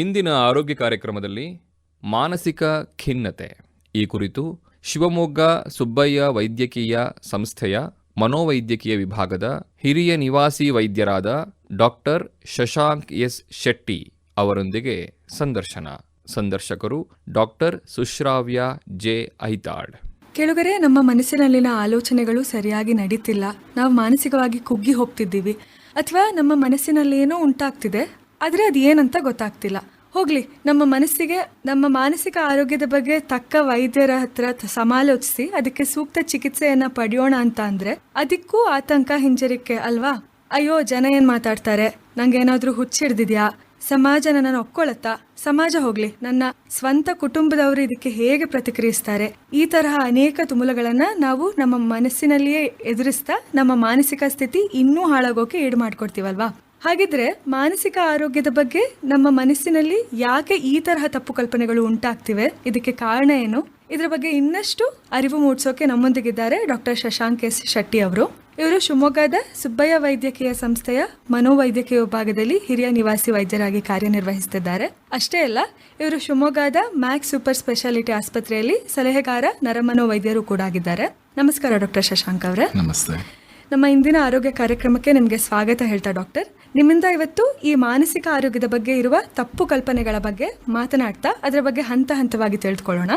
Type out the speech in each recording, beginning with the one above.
ಇಂದಿನ ಆರೋಗ್ಯ ಕಾರ್ಯಕ್ರಮದಲ್ಲಿ ಮಾನಸಿಕ ಖಿನ್ನತೆ. ಈ ಕುರಿತು ಶಿವಮೊಗ್ಗ ಸುಬ್ಬಯ್ಯ ವೈದ್ಯಕೀಯ ಸಂಸ್ಥೆಯ ಮನೋವೈದ್ಯಕೀಯ ವಿಭಾಗದ ಹಿರಿಯ ನಿವಾಸಿ ವೈದ್ಯರಾದ ಡಾಕ್ಟರ್ ಶಶಾಂಕ್ ಎಸ್ ಶೆಟ್ಟಿ ಅವರೊಂದಿಗೆ ಸಂದರ್ಶನ. ಸಂದರ್ಶಕರು ಡಾಕ್ಟರ್ ಸುಶ್ರಾವ್ಯ ಜೆ ಐತಾಡ್ ಕೆಳಗರೆ ನಮ್ಮ ಮನಸ್ಸಿನಲ್ಲಿನ ಆಲೋಚನೆಗಳು ಸರಿಯಾಗಿ ನಡೀತಿಲ್ಲ. ನಾವು ಮಾನಸಿಕವಾಗಿ ಕುಗ್ಗಿ ಹೋಗ್ತಿದ್ದೀವಿ. ಅಥವಾ ನಮ್ಮ ಮನಸ್ಸಿನಲ್ಲಿ ಏನೋ ಉಂಟಾಗ್ತಿದೆ. ಆದರೆ ಅದು ಏನಂತ ಗೊತ್ತಾಗ್ತಿಲ್ಲ. ಹೋಗಲಿ, ನಮ್ಮ ಮನಸ್ಸಿಗೆ, ನಮ್ಮ ಮಾನಸಿಕ ಆರೋಗ್ಯದ ಬಗ್ಗೆ ತಕ್ಕ ವೈದ್ಯರ ಹತ್ರ ಸಮಾಲೋಚಿಸಿ ಅದಕ್ಕೆ ಸೂಕ್ತ ಚಿಕಿತ್ಸೆಯನ್ನ ಪಡೆಯೋಣ ಅಂತ ಅಂದರೆ ಅದಕ್ಕೂ ಆತಂಕ ಹಿಂಜರಿಕೆ ಅಲ್ವಾ? ಅಯ್ಯೋ, ಜನ ಏನ್ ಮಾತಾಡ್ತಾರೆ? ನಂಗೇನಾದ್ರೂ ಹುಚ್ಚಿಡ್ದಿದ್ಯಾ ಸಮಾಜ ನನ್ನನ್ನು ಒಪ್ಕೊಳತ್ತಾ? ಸಮಾಜ ಹೋಗ್ಲಿ, ನನ್ನ ಸ್ವಂತ ಕುಟುಂಬದವರು ಇದಕ್ಕೆ ಹೇಗೆ ಪ್ರತಿಕ್ರಿಯಿಸ್ತಾರೆ? ಈ ತರಹ ಅನೇಕ ತುಮುಲಗಳನ್ನ ನಾವು ನಮ್ಮ ಮನಸ್ಸಿನಲ್ಲಿಯೇ ಎದುರಿಸ್ತಾ ನಮ್ಮ ಮಾನಸಿಕ ಸ್ಥಿತಿ ಇನ್ನೂ ಹಾಳಾಗೋಕೆ ಈಡು ಮಾಡ್ಕೊಡ್ತೀವಲ್ವಾ? ಹಾಗಿದ್ರೆ ಮಾನಸಿಕ ಆರೋಗ್ಯದ ಬಗ್ಗೆ ನಮ್ಮ ಮನಸ್ಸಿನಲ್ಲಿ ಯಾಕೆ ಈ ತರಹ ತಪ್ಪು ಕಲ್ಪನೆಗಳು ಉಂಟಾಗ್ತಿವೆ? ಇದಕ್ಕೆ ಕಾರಣ ಏನು? ಇದರ ಬಗ್ಗೆ ಇನ್ನಷ್ಟು ಅರಿವು ಮೂಡಿಸೋಕೆ ನಮ್ಮೊಂದಿಗಿದ್ದಾರೆ ಡಾಕ್ಟರ್ ಶಶಾಂಕ್ ಎಸ್ ಶೆಟ್ಟಿ ಅವರು. ಇವರು ಶಿವಮೊಗ್ಗದ ಸುಬ್ಬಯ್ಯ ವೈದ್ಯಕೀಯ ಸಂಸ್ಥೆಯ ಮನೋವೈದ್ಯಕೀಯ ವಿಭಾಗದಲ್ಲಿ ಹಿರಿಯ ನಿವಾಸಿ ವೈದ್ಯರಾಗಿ ಕಾರ್ಯನಿರ್ವಹಿಸುತ್ತಿದ್ದಾರೆ ಅಷ್ಟೇ ಅಲ್ಲ, ಇವರು ಶಿವಮೊಗ್ಗದ ಮ್ಯಾಕ್ಸ್ ಸೂಪರ್ ಸ್ಪೆಷಾಲಿಟಿ ಆಸ್ಪತ್ರೆಯಲ್ಲಿ ಸಲಹೆಗಾರ ನರಮನೋವೈದ್ಯರು ಕೂಡ ಆಗಿದ್ದಾರೆ. ನಮಸ್ಕಾರ ಡಾಕ್ಟರ್ ಶಶಾಂಕ್ ಅವರೇ. ನಮಸ್ತೆ. ನಮ್ಮ ಇಂದಿನ ಆರೋಗ್ಯ ಕಾರ್ಯಕ್ರಮಕ್ಕೆ ನಿಮಗೆ ಸ್ವಾಗತ ಹೇಳ್ತಾ ಡಾಕ್ಟರ್. ನಿಮ್ಮಿಂದ ಇವತ್ತು ಈ ಮಾನಸಿಕ ಆರೋಗ್ಯದ ಬಗ್ಗೆ ಇರುವ ತಪ್ಪು ಕಲ್ಪನೆಗಳ ಬಗ್ಗೆ ಮಾತನಾಡ್ತಾ ಅದರ ಬಗ್ಗೆ ಹಂತ ಹಂತವಾಗಿ ತಿಳಿದುಕೊಳ್ಳೋಣ.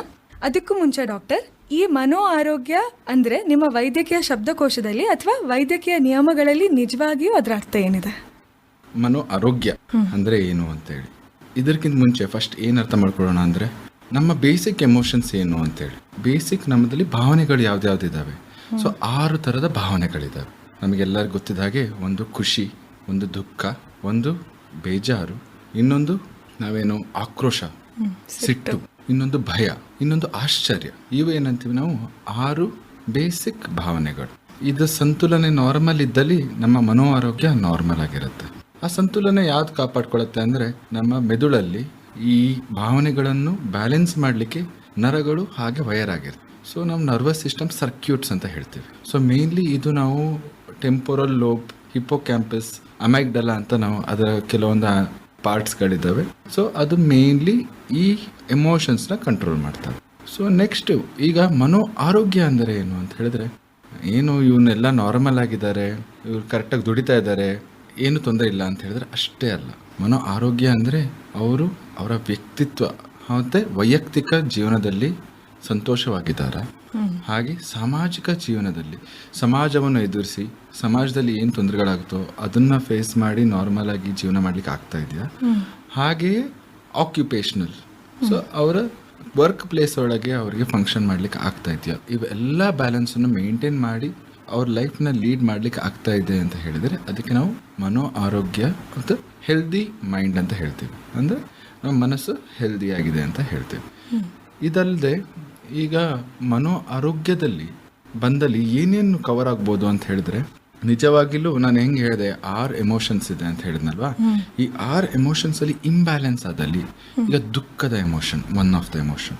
ಅದಕ್ಕೂ ಮುಂಚೆ ಡಾಕ್ಟರ್ ಈ ಮನೋ ಆರೋಗ್ಯ ಅಂದ್ರೆ ನಿಮ್ಮ ವೈದ್ಯಕೀಯ ಶಬ್ದಕೋಶದಲ್ಲಿ ಅಥವಾ ವೈದ್ಯಕೀಯ ನಿಯಮಗಳಲ್ಲಿ ನಿಜವಾಗಿಯೂ ಅದರ ಅರ್ಥ ಏನಿದೆ? ಮನೋ ಆರೋಗ್ಯ ಅಂದ್ರೆ ಏನು ಅಂತ ಹೇಳಿ. ಇದಕ್ಕಿಂತ ಮುಂಚೆ ಫಸ್ಟ್ ಏನ್ ಅರ್ಥ ಮಾಡ್ಕೊಳ್ಳೋಣ ಅಂದ್ರೆ ನಮ್ಮ ಬೇಸಿಕ್ ಎಮೋಷನ್ಸ್ ಏನು ಅಂತೇಳಿ ಬೇಸಿಕ್ ನಮ್ಮದಲ್ಲಿ ಭಾವನೆಗಳು ಯಾವ್ದು ಇದಾವೆ ಸೊ ಆರು ಥರದ ಭಾವನೆಗಳಿದ್ದಾವೆ ನಮಗೆಲ್ಲರಿಗೂ ಗೊತ್ತಿದ್ದ ಹಾಗೆ ಒಂದು ಖುಷಿ ಒಂದು ದುಃಖ ಒಂದು ಬೇಜಾರು ಇನ್ನೊಂದು ನಾವೇನು ಆಕ್ರೋಶ ಸಿಟ್ಟು. ಇನ್ನೊಂದು ಭಯ ಇನ್ನೊಂದು ಆಶ್ಚರ್ಯ. ಇವು ಏನಂತೀವಿ ನಾವು? ಆರು ಬೇಸಿಕ್ ಭಾವನೆಗಳು. ಇದು ಸಂತುಲನೆ ನಾರ್ಮಲ್ ಇದ್ದಲ್ಲಿ ನಮ್ಮ ಮನೋ ಆರೋಗ್ಯ ನಾರ್ಮಲ್ ಆಗಿರುತ್ತೆ. ಆ ಸಂತುಲನೆ ಯಾವ್ದು ಕಾಪಾಡ್ಕೊಳತ್ತೆ ಅಂದ್ರೆ ನಮ್ಮ ಮೆದುಳಲ್ಲಿ ಈ ಭಾವನೆಗಳನ್ನು ಬ್ಯಾಲೆನ್ಸ್ ಮಾಡಲಿಕ್ಕೆ ನರಗಳು ಹಾಗೆ ವಯರ್ ಆಗಿರುತ್ತೆ. ಸೊ ನಮ್ಮ ನರ್ವಸ್ ಸಿಸ್ಟಮ್ ಸರ್ಕ್ಯೂಟ್ಸ್ ಅಂತ ಹೇಳ್ತೀವಿ. ಸೊ ಮೇನ್ಲಿ ಇದು ನಾವು ಟೆಂಪೊರಲ್ ಲೋಬ್ ಹಿಪ್ಪೋಕ್ಯಾಂಪಸ್ ಅಮ್ಯಾಗ್ಡಲಾ ಅಂತ ನಾವು ಅದರ ಕೆಲವೊಂದು ಪಾರ್ಟ್ಸ್ಗಳಿದ್ದಾವೆ ಸೊ ಅದು ಮೇನ್ಲಿ ಈ ಎಮೋಷನ್ಸ್ನ ಕಂಟ್ರೋಲ್ ಮಾಡ್ತವೆ ಸೊ ನೆಕ್ಸ್ಟ್ ಈಗ ಮನೋ ಆರೋಗ್ಯ ಅಂದರೆ ಏನು ಅಂತ ಹೇಳಿದ್ರೆ, ಏನು ಇವನ್ನೆಲ್ಲ ನಾರ್ಮಲ್ ಆಗಿದ್ದಾರೆ, ಇವ್ರು ಕರೆಕ್ಟಾಗಿ ದುಡಿತಾ ಇದ್ದಾರೆ, ಏನು ತೊಂದರೆ ಇಲ್ಲ ಅಂತ ಹೇಳಿದ್ರೆ ಅಷ್ಟೇ ಅಲ್ಲ. ಮನೋ ಆರೋಗ್ಯ ಅಂದರೆ ಅವರು ಅವರ ವ್ಯಕ್ತಿತ್ವ ಮತ್ತೆ ವೈಯಕ್ತಿಕ ಜೀವನದಲ್ಲಿ ಸಂತೋಷವಾಗಿದ್ದಾರೆ. ಹಾಗೆ ಸಾಮಾಜಿಕ ಜೀವನದಲ್ಲಿ ಸಮಾಜವನ್ನು ಎದುರಿಸಿ ಸಮಾಜದಲ್ಲಿ ಏನು ತೊಂದರೆಗಳಾಗುತ್ತೋ ಅದನ್ನ ಫೇಸ್ ಮಾಡಿ ನಾರ್ಮಲ್ ಆಗಿ ಜೀವನ ಮಾಡ್ಲಿಕ್ಕೆ ಆಗ್ತಾ ಇದೆಯಾ? ಹಾಗೆಯೇ ಆಕ್ಯುಪೇಷನಲ್ ಸೊ ಅವರ ವರ್ಕ್ ಪ್ಲೇಸ್ ಒಳಗೆ ಅವರಿಗೆ ಫಂಕ್ಷನ್ ಮಾಡ್ಲಿಕ್ಕೆ ಆಗ್ತಾ ಇದೆಯಾ? ಇವೆಲ್ಲ ಬ್ಯಾಲೆನ್ಸನ್ನು ಮೇಂಟೈನ್ ಮಾಡಿ ಅವ್ರ ಲೈಫ್ನ ಲೀಡ್ ಮಾಡ್ಲಿಕ್ಕೆ ಆಗ್ತಾ ಇದೆ ಅಂತ ಹೇಳಿದರೆ ಅದಕ್ಕೆ ನಾವು ಮನೋ ಆರೋಗ್ಯ ಮತ್ತು ಹೆಲ್ದಿ ಮೈಂಡ್ ಅಂತ ಹೇಳ್ತೀವಿ. ಅಂದರೆ ನಮ್ಮ ಮನಸ್ಸು ಹೆಲ್ದಿ ಆಗಿದೆ ಅಂತ ಹೇಳ್ತೀವಿ. ಇದಲ್ಲದೆ ಈಗ ಮನೋ ಆರೋಗ್ಯದಲ್ಲಿ ಬಂದಲ್ಲಿ ಏನೇನು ಕವರ್ ಆಗ್ಬೋದು ಅಂತ ಹೇಳಿದ್ರೆ, ನಿಜವಾಗಿಲೂ ನಾನು ಹೆಂಗೆ ಹೇಳಿದೆ ಆರ್ ಎಮೋಷನ್ಸ್ ಇದೆ ಅಂತ ಹೇಳಿದ್ನಲ್ವಾ? ಈ ಆರ್ ಎಮೋಷನ್ಸ್ ಅಲ್ಲಿ ಇಂಬ್ಯಾಲೆನ್ಸ್ ಆದಲ್ಲಿ ಈಗ ದುಃಖದ emotion one of the emotion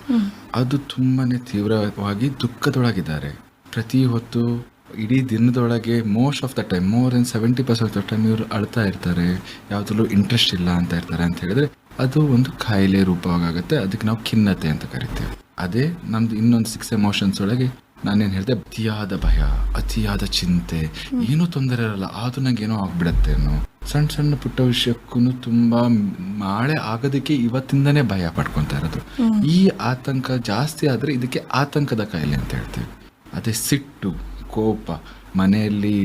ಅದು ತುಂಬಾನೇ ತೀವ್ರವಾಗಿ ದುಃಖದೊಳಗಿದ್ದಾರೆ. ಪ್ರತಿ ಹೊತ್ತು ಇಡೀ ದಿನದೊಳಗೆ most of the time more than seventy percent of time ಇವರು ಅಳ್ತಾ ಇರ್ತಾರೆ, ಯಾವುದ್ರಲ್ಲೂ ಇಂಟ್ರೆಸ್ಟ್ ಇಲ್ಲ ಅಂತ ಇರ್ತಾರೆ ಅಂತ ಹೇಳಿದ್ರೆ ಅದು ಒಂದು ಕಾಯಿಲೆ ರೂಪವಾಗುತ್ತೆ ಅದಕ್ಕೆ ನಾವು ಖಿನ್ನತೆ ಅಂತ ಕರಿತೀವಿ. ಅದೇ ನಮ್ದು ಇನ್ನೊಂದು ಸಿಕ್ಸ್ ಎಮೋಷನ್ಸ್ ಒಳಗೆ ನಾನೇನು ಹೇಳಿದೆ ಅತಿಯಾದ ಭಯ ಅತಿಯಾದ ಚಿಂತೆ ಏನೂ ತೊಂದರೆ ಇರಲ್ಲ ಅದು ನಂಗೆ ಏನೋ ಆಗ್ಬಿಡತ್ತೆ ಅನ್ನೋ ಸಣ್ಣ ಸಣ್ಣ ಪುಟ್ಟ ವಿಷಯಕ್ಕೂ ತುಂಬಾ ಮಾಳೆ ಆಗೋದಕ್ಕೆ ಇವತ್ತಿಂದನೇ ಭಯ ಪಡ್ಕೊಂತಾ ಇರೋದು. ಈ ಆತಂಕ ಜಾಸ್ತಿ ಆದ್ರೆ ಇದಕ್ಕೆ ಆತಂಕದ ಕಾಯಿಲೆ ಅಂತ ಹೇಳ್ತೀವಿ. ಅದೇ ಸಿಟ್ಟು ಕೋಪ ಮನೆಯಲ್ಲಿ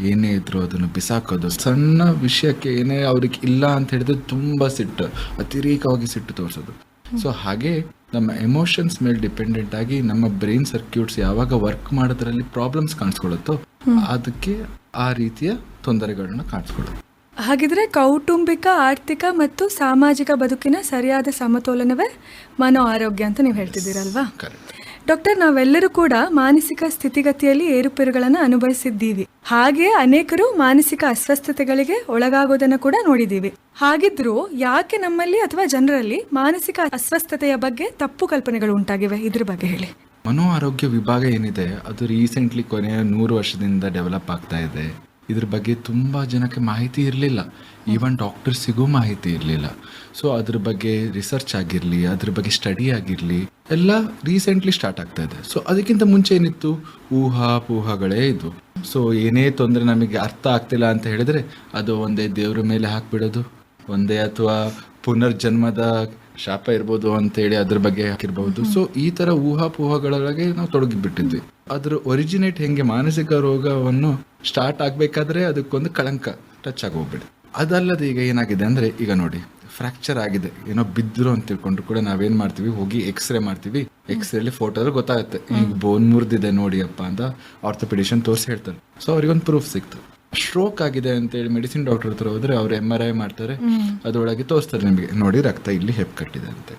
ಏನೇ ಇದ್ರು ಅದನ್ನು ಬಿಸಾಕೋದು ಸಣ್ಣ ವಿಷಯಕ್ಕೆ ಏನೇ ಅವ್ರಿಗೆ ಇಲ್ಲ ಅಂತ ಹೇಳಿದ್ರೆ ತುಂಬಾ ಸಿಟ್ಟು ಅತಿರೇಕವಾಗಿ ಸಿಟ್ಟು ತೋರಿಸೋದು. ಸೊ ಹಾಗೆ ನಮ್ಮ ಎಮೋಷನ್ಸ್ ಮೇಲೆ ಡಿಪೆಂಡೆಂಟ್ ಆಗಿ ನಮ್ಮ ಬ್ರೈನ್ ಸರ್ಕ್ಯೂಟ್ಸ್ ಯಾವಾಗ ವರ್ಕ್ ಮಾಡೋದ್ರಲ್ಲಿ ಪ್ರಾಬ್ಲಮ್ಸ್ ಕಾಣಿಸ್ಕೊಳ್ಳುತ್ತೋ ಅದಕ್ಕೆ ಆ ರೀತಿಯ ತೊಂದರೆಗಳನ್ನ ಕಾಣಿಸ್ಕೊಳ್ಳುತ್ತೆ. ಹಾಗಿದ್ರೆ ಕೌಟುಂಬಿಕ ಆರ್ಥಿಕ ಮತ್ತು ಸಾಮಾಜಿಕ ಬದುಕಿನ ಸರಿಯಾದ ಸಮತೋಲನವೇ ಮನೋ ಆರೋಗ್ಯ ಅಂತ ನೀವು ಹೇಳ್ತಿದ್ದೀರಲ್ವಾ? ಕರೆಕ್ಟ್ ಡಾಕ್ಟರ್, ನಾವೆಲ್ಲರೂ ಕೂಡ ಮಾನಸಿಕ ಸ್ಥಿತಿಗತಿಯಲ್ಲಿ ಏರುಪೇರುಗಳನ್ನು ಅನುಭವಿಸಿದ್ದೀವಿ. ಹಾಗೆ ಅನೇಕರು ಮಾನಸಿಕ ಅಸ್ವಸ್ಥತೆಗಳಿಗೆ ಒಳಗಾಗೋದನ್ನ ಕೂಡ ನೋಡಿದ್ದೀವಿ. ಹಾಗಿದ್ರೂ ಯಾಕೆ ನಮ್ಮಲ್ಲಿ ಅಥವಾ ಜನರಲ್ಲಿ ಮಾನಸಿಕ ಅಸ್ವಸ್ಥತೆಯ ಬಗ್ಗೆ ತಪ್ಪು ಕಲ್ಪನೆಗಳು ಉಂಟಾಗಿವೆ? ಇದ್ರ ಬಗ್ಗೆ ಹೇಳಿ. ಮನೋ ಆರೋಗ್ಯ ವಿಭಾಗ ಏನಿದೆ? ಅದು ರೀಸೆಂಟ್ಲಿ ಕೊನೆಯ ನೂರು ವರ್ಷದಿಂದ ಡೆವಲಪ್ ಆಗ್ತಾ ಇದೆ. ಇದ್ರ ಬಗ್ಗೆ ತುಂಬ ಜನಕ್ಕೆ ಮಾಹಿತಿ ಇರಲಿಲ್ಲ. ಈವನ್ ಡಾಕ್ಟರ್ಸಿಗೂ ಮಾಹಿತಿ ಇರಲಿಲ್ಲ. ಸೊ ಅದ್ರ ಬಗ್ಗೆ ರಿಸರ್ಚ್ ಆಗಿರಲಿ, ಅದ್ರ ಬಗ್ಗೆ ಸ್ಟಡಿ ಆಗಿರಲಿ, ಎಲ್ಲ ರೀಸೆಂಟ್ಲಿ ಸ್ಟಾರ್ಟ್ ಆಗ್ತಾ ಇದೆ. ಸೊ ಅದಕ್ಕಿಂತ ಮುಂಚೆ ಏನಿತ್ತು? ಊಹಾ ಪೂಹಾಗಳೇ ಇದ್ವು ಸೊ ಏನೇ ತೊಂದರೆ ನಮಗೆ ಅರ್ಥ ಆಗ್ತಿಲ್ಲ ಅಂತ ಹೇಳಿದ್ರೆ ಅದು ಒಂದೇ ದೇವ್ರ ಮೇಲೆ ಹಾಕ್ಬಿಡೋದು. ಒಂದೇ ಅಥವಾ ಪುನರ್ಜನ್ಮದ ಶಾಪ ಇರ್ಬೋದು ಅಂತೇಳಿ ಅದ್ರ ಬಗ್ಗೆ ಹಾಕಿರ್ಬಹುದು. ಸೊ ಈ ತರ ಊಹಾಪೋಹಗಳೊಳಗೆ ನಾವು ತೊಡಗಿಬಿಟ್ಟಿದ್ವಿ. ಅದ್ರ ಒರಿಜಿನೇಟ್ ಹೆಂಗೆ ಮಾನಸಿಕ ರೋಗವನ್ನು ಸ್ಟಾರ್ಟ್ ಆಗಬೇಕಾದ್ರೆ ಅದಕ್ಕೊಂದು ಕಳಂಕ ಟಚ್ ಆಗೋಗ್ಬಿಡಿ. ಅದಲ್ಲದೆ ಈಗ ಏನಾಗಿದೆ ಅಂದರೆ ಈಗ ನೋಡಿ ಫ್ರಾಕ್ಚರ್ ಆಗಿದೆ. ಏನೋ ಬಿದ್ದರು ಅಂತ ತಿಳ್ಕೊಂಡ್ರು ಕೂಡ ನಾವೇನು ಮಾಡ್ತೀವಿ? ಹೋಗಿ ಎಕ್ಸ್ರೇ ಮಾಡ್ತೀವಿ. ಎಕ್ಸ್ರೇಲಿ ಫೋಟೋದಲ್ಲಿ ಗೊತ್ತಾಗುತ್ತೆ. ಈಗ ಬೋನ್ ಮುರಿದಿದೆ ನೋಡಿ ಅಪ್ಪ ಅಂತ ಆರ್ಥೋಪಿಡಿಷನ್ ತೋರಿಸಿ ಹೇಳ್ತಾರೆ. ಸೊ ಅವ್ರಿಗೊಂದು ಪ್ರೂಫ್ ಸಿಕ್ತು. ಸ್ಟ್ರೋಕ್ ಆಗಿದೆ ಅಂತೇಳಿ ಮೆಡಿಸಿನ್ ಡಾಕ್ಟರ್ ಹತ್ರ ಹೋದ್ರೆ ಅವ್ರು ಎಂ ಆರ್ ಐ ಮಾಡ್ತಾರೆ. ಅದರೊಳಗೆ ತೋರಿಸ್ತಾರೆ ನಿಮಗೆ. ನೋಡಿ ರಕ್ತ ಇಲ್ಲಿ ಹೆಪ್ ಕಟ್ಟಿದೆ ಅಂತ.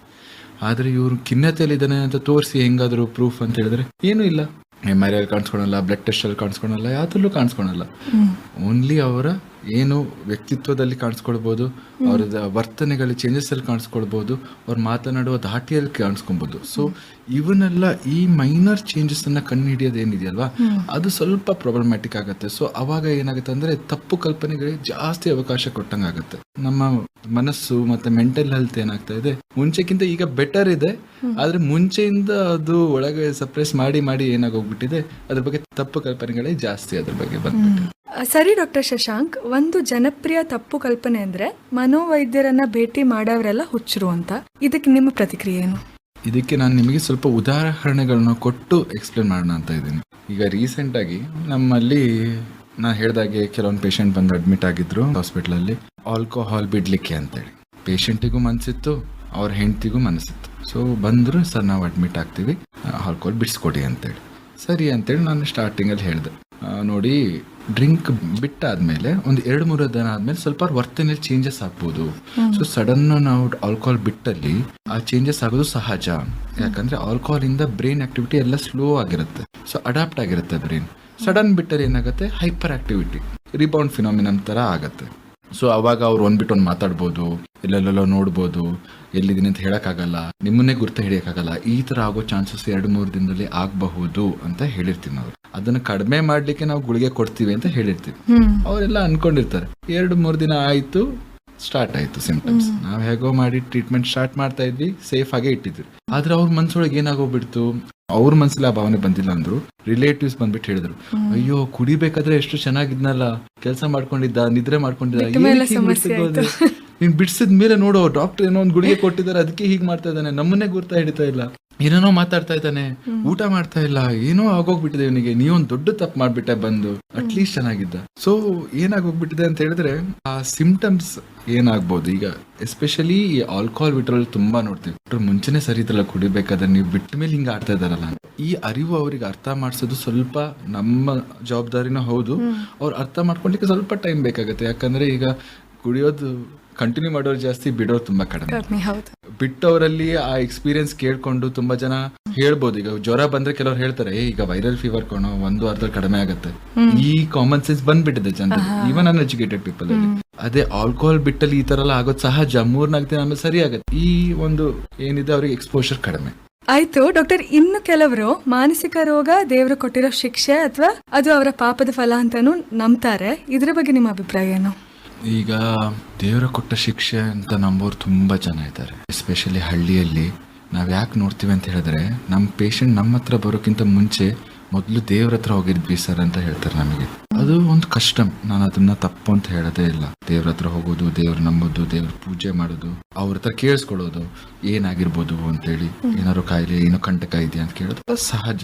ಆದ್ರೆ ಇವರು ಖಿನ್ನತೆಯಲ್ಲಿದ್ದಾನೆ ಅಂತ ತೋರಿಸಿ ಹೆಂಗಾದರೂ ಪ್ರೂಫ್ ಅಂತ ಹೇಳಿದ್ರೆ ಏನೂ ಇಲ್ಲ. ಎಂ ಆರ್ ಐ ಕಾಣಿಸ್ಕೊಳಲ್ಲ ಬ್ಲಡ್ ಟೆಸ್ಟ್ ಅಲ್ಲಿ ಕಾಣಿಸ್ಕೊಳಲ್ಲ ಯಾವ್ದ್ರಲ್ಲೂ ಕಾಣಿಸ್ಕೊಳಲ್ಲ. ಓನ್ಲಿ ಅವರ ಏನು ವ್ಯಕ್ತಿತ್ವದಲ್ಲಿ ಕಾಣಿಸ್ಕೊಳ್ಬೋದು ಅವರ ವರ್ತನೆಗಳ ಚೇಂಜಸ್ ಅಲ್ಲಿ ಕಾಣಿಸ್ಕೊಳ್ಬೋದು ಅವ್ರು ಮಾತನಾಡುವ ಧಾಟಿಯಲ್ಲಿ ಕಾಣಿಸ್ಕೊಬಹುದು ಸೊ ಇವನ್ನೆಲ್ಲ ಈ ಮೈನರ್ ಚೇಂಜಸ್ ಅನ್ನ ಕಂಡು ಹಿಡಿಯೋದು ಏನಿದೆಯಲ್ವಾ ಅದು ಸ್ವಲ್ಪ ಪ್ರಾಬ್ಲಮ್ಯಾಟಿಕ್ ಆಗುತ್ತೆ. ಸೊ ಅವಾಗ ಏನಾಗುತ್ತೆ ಅಂದ್ರೆ ತಪ್ಪು ಕಲ್ಪನೆಗಳಿಗೆ ಜಾಸ್ತಿ ಅವಕಾಶ ಕೊಟ್ಟಂಗೆ ಆಗುತ್ತೆ. ನಮ್ಮ ಮನಸ್ಸು ಮತ್ತೆ ಮೆಂಟಲ್ ಹೆಲ್ತ್ ಏನಾಗ್ತಾ ಇದೆ? ಮುಂಚೆಕ್ಕಿಂತ ಈಗ ಬೆಟರ್ ಇದೆ. ಆದ್ರೆ ಮುಂಚೆಯಿಂದ ಅದು ಒಳಗೆ ಸಪ್ರೆಸ್ ಮಾಡಿ ಮಾಡಿ ಏನಾಗೋಗ್ಬಿಟ್ಟಿದೆ ಅದ್ರ ಬಗ್ಗೆ ತಪ್ಪು ಕಲ್ಪನೆಗಳೇ ಜಾಸ್ತಿ ಅದ್ರ ಬಗ್ಗೆ ಬಂದ್ಬಿಟ್ಟಿದೆ. ಸರಿ ಡಾಕ್ಟರ್ ಶಶಾಂಕ್, ಒಂದು ಜನಪ್ರಿಯ ತಪ್ಪು ಕಲ್ಪನೆ ಅಂದ್ರೆ ಮನೋವೈದ್ಯರನ್ನ ಭೇಟಿ ಮಾಡೋರೆಲ್ಲ ಹುಚ್ಚರು ಅಂತ. ಇದಕ್ಕೆ ನಿಮ್ಮ ಪ್ರತಿಕ್ರಿಯೆ ಏನು? ಇದಕ್ಕೆ ನಾನು ನಿಮಗೆ ಸ್ವಲ್ಪ ಉದಾಹರಣೆಗಳನ್ನ ಕೊಟ್ಟು ಎಕ್ಸ್ಪ್ಲೇನ್ ಮಾಡೋಣ ಅಂತ ಇದ್ದೀನಿ. ಈಗ ರೀಸೆಂಟ್ ಆಗಿ ನಮ್ಮಲ್ಲಿ ನಾ ಹೇಳ್ದಾಗೆ ಕೆಲವೊಂದು ಪೇಷಂಟ್ ಬಂದು ಅಡ್ಮಿಟ್ ಆಗಿದ್ರು ಹಾಸ್ಪಿಟ್ಲಲ್ಲಿ ಆಲ್ಕೋಹಾಲ್ ಬಿಡ್ಲಿಕ್ಕೆ ಅಂತೇಳಿ. ಪೇಷಂಟಿಗೂ ಮನಸ್ಸಿತ್ತು ಅವ್ರ ಹೆಂಡತಿಗೂ ಮನಸ್ಸಿತ್ತು ಸೊ ಬಂದ್ರು, ಸರ್, ನಾವು ಅಡ್ಮಿಟ್ ಆಗ್ತೀವಿ. ಆಲ್ಕೋಹಾಲ್ ಬಿಡಿಸ್ಕೊಡಿ ಅಂತೇಳಿ. ಸರಿ ಅಂತೇಳಿ ನಾನು ಸ್ಟಾರ್ಟಿಂಗಲ್ಲಿ ಹೇಳಿದೆ. ನೋಡಿ ಡ್ರಿಂಕ್ ಬಿಟ್ಟಾದ್ಮೇಲೆ ಒಂದು ಎರಡು ಮೂರು ದಿನ ಆದ್ಮೇಲೆ ಸ್ವಲ್ಪ ವರ್ತನೆಯಲ್ಲಿ ಚೇಂಜಸ್ ಆಗ್ಬೋದು. ಸೊ ಸಡನ್ ನಾವು ಆಲ್ಕೋಹಾಲ್ ಬಿಟ್ಟಲ್ಲಿ ಆ ಚೇಂಜಸ್ ಆಗೋದು ಸಹಜ. ಯಾಕಂದ್ರೆ ಆಲ್ಕೋಹಾಲ್ ಇಂದ ಬ್ರೈನ್ ಆಕ್ಟಿವಿಟಿ ಎಲ್ಲ ಸ್ಲೋ ಆಗಿರುತ್ತೆ. ಸೊ ಅಡಾಪ್ಟ್ ಆಗಿರುತ್ತೆ ಬ್ರೈನ್ ಸಡನ್ ಬಿಟ್ಟಲ್ಲಿ ಏನಾಗುತ್ತೆ? ಹೈಪರ್ ಆಕ್ಟಿವಿಟಿ ರಿಬೌಂಡ್ ಫಿನಾಮಿನಮ್ ತರ ಆಗತ್ತೆ. ಸೊ ಅವಾಗ ಅವ್ರು ಒಂದ್ಬಿಟ್ಟು ಒಂದು ಮಾತಾಡ್ಬೋದು ಇಲ್ಲೆಲ್ಲೆಲ್ಲೋ ನೋಡ್ಬೋದು ಎಲ್ಲಿದ್ದೀನಿ ಅಂತ ಹೇಳಕ್ಕಾಗಲ್ಲ ನಿಮ್ಮನ್ನೇ ಗುರ್ತ ಹಿಡಿಯಕ್ಕಾಗಲ್ಲ ಈ ತರ ಆಗೋ ಚಾನ್ಸಸ್ ಎರಡು ಮೂರು ದಿನದಲ್ಲಿ ಆಗಬಹುದು ಅಂತ ಹೇಳಿರ್ತೀವಿ ನಾವು. ಅದನ್ನ ಕಡಿಮೆ ಮಾಡ್ಲಿಕ್ಕೆ ನಾವು ಗುಳಿಗೆ ಕೊಡ್ತೀವಿ ಅಂತ ಹೇಳಿರ್ತೀವಿ. ಅವರೆಲ್ಲ ಅನ್ಕೊಂಡಿರ್ತಾರೆ ಎರಡು ಮೂರು ದಿನ ಆಯ್ತು ಸ್ಟಾರ್ಟ್ ಆಯ್ತು ಸಿಂಪ್ಟಮ್ಸ್ ನಾವ್ ಹೇಗೋ ಮಾಡಿ ಟ್ರೀಟ್ಮೆಂಟ್ ಸ್ಟಾರ್ಟ್ ಮಾಡ್ತಾ ಇದ್ವಿ ಸೇಫ್ ಆಗೇ ಇಟ್ಟಿದ್ವಿ ಆದ್ರೆ ಅವ್ರ ಮನ್ಸೊಳಗೆ ಏನಾಗೋಗ್ಬಿಡ್ತು? ಅವ್ರ ಮನ್ಸಲ್ಲಿ ಆ ಭಾವನೆ ಬಂದಿಲ್ಲ ಅಂದ್ರು. ರಿಲೇಟಿವ್ಸ್ ಬಂದ್ಬಿಟ್ಟು ಹೇಳಿದ್ರು ಅಯ್ಯೋ ಕುಡಿಬೇಕಾದ್ರೆ ಎಷ್ಟು ಚೆನ್ನಾಗಿದ್ನಲ್ಲ ಕೆಲಸ ಮಾಡ್ಕೊಂಡಿದ್ದ ನಿದ್ರೆ ಮಾಡ್ಕೊಂಡಿದ್ದ ನೀನ್ ಬಿಡ್ಸಿದ ಮೇಲೆ ನೋಡು ಡಾಕ್ಟರ್ ಏನೋ ಒಂದು ಗುಳಿಗೆ ಕೊಟ್ಟಿದ್ದಾರೆ ಅದಕ್ಕೆ ಹೀಗ್ ಮಾಡ್ತಾ ಇದ್ದಾನೆ. ನಮ್ಮನ್ನೇ ಗುರ್ತಾ ಹಿಡಿತಾ ಇಲ್ಲ. ಏನೇನೋ ಮಾತಾಡ್ತಾ ಇದ್ದಾನೆ. ಊಟ ಮಾಡ್ತಾ ಇಲ್ಲ. ಏನೋ ಆಗೋಗ್ಬಿಟ್ಟಿದೆ ಇವನಿಗೆ. ನೀವೊಂದ್ ದೊಡ್ಡ ತಪ್ಪು ಮಾಡ್ಬಿಟ್ಟೆ ಬಂದು. ಅಟ್ಲೀಸ್ಟ್ ಚೆನ್ನಾಗಿದ್ದ. ಸೊ ಏನಾಗೋಗ್ಬಿಟ್ಟಿದೆ ಅಂತ ಹೇಳಿದ್ರೆ ಆ ಸಿಂಪ್ಟಮ್ಸ್ ಏನಾಗ್ಬೋದು? ಈಗ ಎಸ್ಪೆಷಲಿ ಈ ಆಲ್ಕೋಹಾಲ್ ವಿಟ್ರಲ್ಲಿ ತುಂಬಾ ನೋಡ್ತೀವಿ. ಮುಂಚೆನೆ ಸರಿ ಇದ್ರಲ್ಲ ಕುಡಿಬೇಕಾದ್ರೆ ನೀವು ಬಿಟ್ಟ ಮೇಲೆ ಹಿಂಗ ಆಡ್ತಾ ಇದಾರಲ್ಲ ಈ ಅರಿವು ಅವರಿಗೆ ಅರ್ಥ ಮಾಡಿಸೋದು ಸ್ವಲ್ಪ ನಮ್ಮ ಜವಾಬ್ದಾರಿನೂ ಹೌದು. ಅವ್ರು ಅರ್ಥ ಮಾಡ್ಕೊಳ್ಲಿಕ್ಕೆ ಸ್ವಲ್ಪ ಟೈಮ್ ಬೇಕಾಗುತ್ತೆ. ಯಾಕಂದ್ರೆ ಈಗ ಕುಡಿಯೋದು ಕಂಟಿನ್ಯೂ ಮಾಡೋರು ಜಾಸ್ತಿ ಬಿಡೋರು ತುಂಬಾ ಕಡಿಮೆ. ಹೌದು. ಬಿಟ್ಟವರಲ್ಲಿ ಆ ಎಕ್ಸ್ಪೀರಿಯನ್ಸ್ ಕೇಳ್ಕೊಂಡು ತುಂಬಾ ಜನ ಹೇಳ್ಬೋದು. ಈಗ ಜ್ವರ ಬಂದ್ರೆ ಕೆಲವ್ರು ಹೇಳ್ತಾರೆ ಏ ಈಗ ವೈರಲ್ ಫೀವರ್ ಕೊಣೋ ಒಂದು ವಾರದಲ್ಲಿ ಕಡಿಮೆ ಆಗುತ್ತೆ. ಈ ಕಾಮನ್ ಸೆನ್ಸ್ ಬಂದ್ಬಿಟ್ಟಿದೆ ಜನ ಈವನ್ ಅನ್ ಎಜುಕೇಟೆಡ್ ಪೀಪಲ್ ಅಲ್ಲಿ. ಅದೇ ಆಲ್ಕೋಹಾಲ್ ಬಿಟ್ಟಲ್ಲಿ ಈ ತರ ಎಲ್ಲ ಆಗೋದು ಸಹಜ. ಮೂರ್ನಾಲ್ಕು ದಿನ ಆಮೇಲೆ ಸರಿ ಆಗುತ್ತೆ. ಈ ಒಂದು ಏನಿದೆ ಅವ್ರಿಗೆ ಎಕ್ಸ್ಪೋಷರ್ ಕಡಿಮೆ. ಆಯ್ತು ಡಾಕ್ಟರ್ ಇನ್ನು ಕೆಲವರು ಮಾನಸಿಕ ರೋಗ ದೇವರು ಕೊಟ್ಟಿರೋ ಶಿಕ್ಷೆ ಅಥವಾ ಅದು ಅವರ ಪಾಪದ ಫಲ ಅಂತಾನು ನಂಬ್ತಾರೆ. ಇದ್ರ ಬಗ್ಗೆ ನಿಮ್ಮ ಅಭಿಪ್ರಾಯ ಏನು? ಈಗ ದೇವರ ಕೊಟ್ಟ ಶಿಕ್ಷೆ ಅಂತ ನಂಬೋರು ತುಂಬಾ ಜನ ಇದ್ದಾರೆ. ಎಸ್ಪೆಷಲಿ ಹಳ್ಳಿಯಲ್ಲಿ ನಾವ್ ಯಾಕೆ ನೋಡ್ತೀವಿ ಅಂತ ಹೇಳಿದ್ರೆ ನಮ್ಮ ಪೇಷಂಟ್ ನಮ್ಮ ಹತ್ರ ಬರೋಕ್ಕಿಂತ ಮುಂಚೆ ಮೊದಲು ದೇವ್ರ ಹತ್ರ ಹೋಗಿದ್ವಿ ಸರ್ ಅಂತ ಹೇಳ್ತಾರೆ ನಮಗೆ. ಅದು ಒಂದು ಕಷ್ಟ ನಾನು ಅದನ್ನ ತಪ್ಪು ಅಂತ ಹೇಳೋದೇ ಇಲ್ಲ. ದೇವ್ರ ಹತ್ರ ಹೋಗೋದು ದೇವ್ರ ನಂಬೋದು ದೇವ್ರ ಪೂಜೆ ಮಾಡೋದು ಅವ್ರ ಹತ್ರ ಕೇಳಿಸ್ಕೊಳ್ಳೋದು ಏನಾಗಿರ್ಬೋದು ಅಂತೇಳಿ ಏನಾದ್ರು ಕಾಯಿಲೆ ಏನೋ ಕಂಟಕ ಇದೆಯಾ ಅಂತ ಕೇಳೋದು ಅದು ಸಹಜ.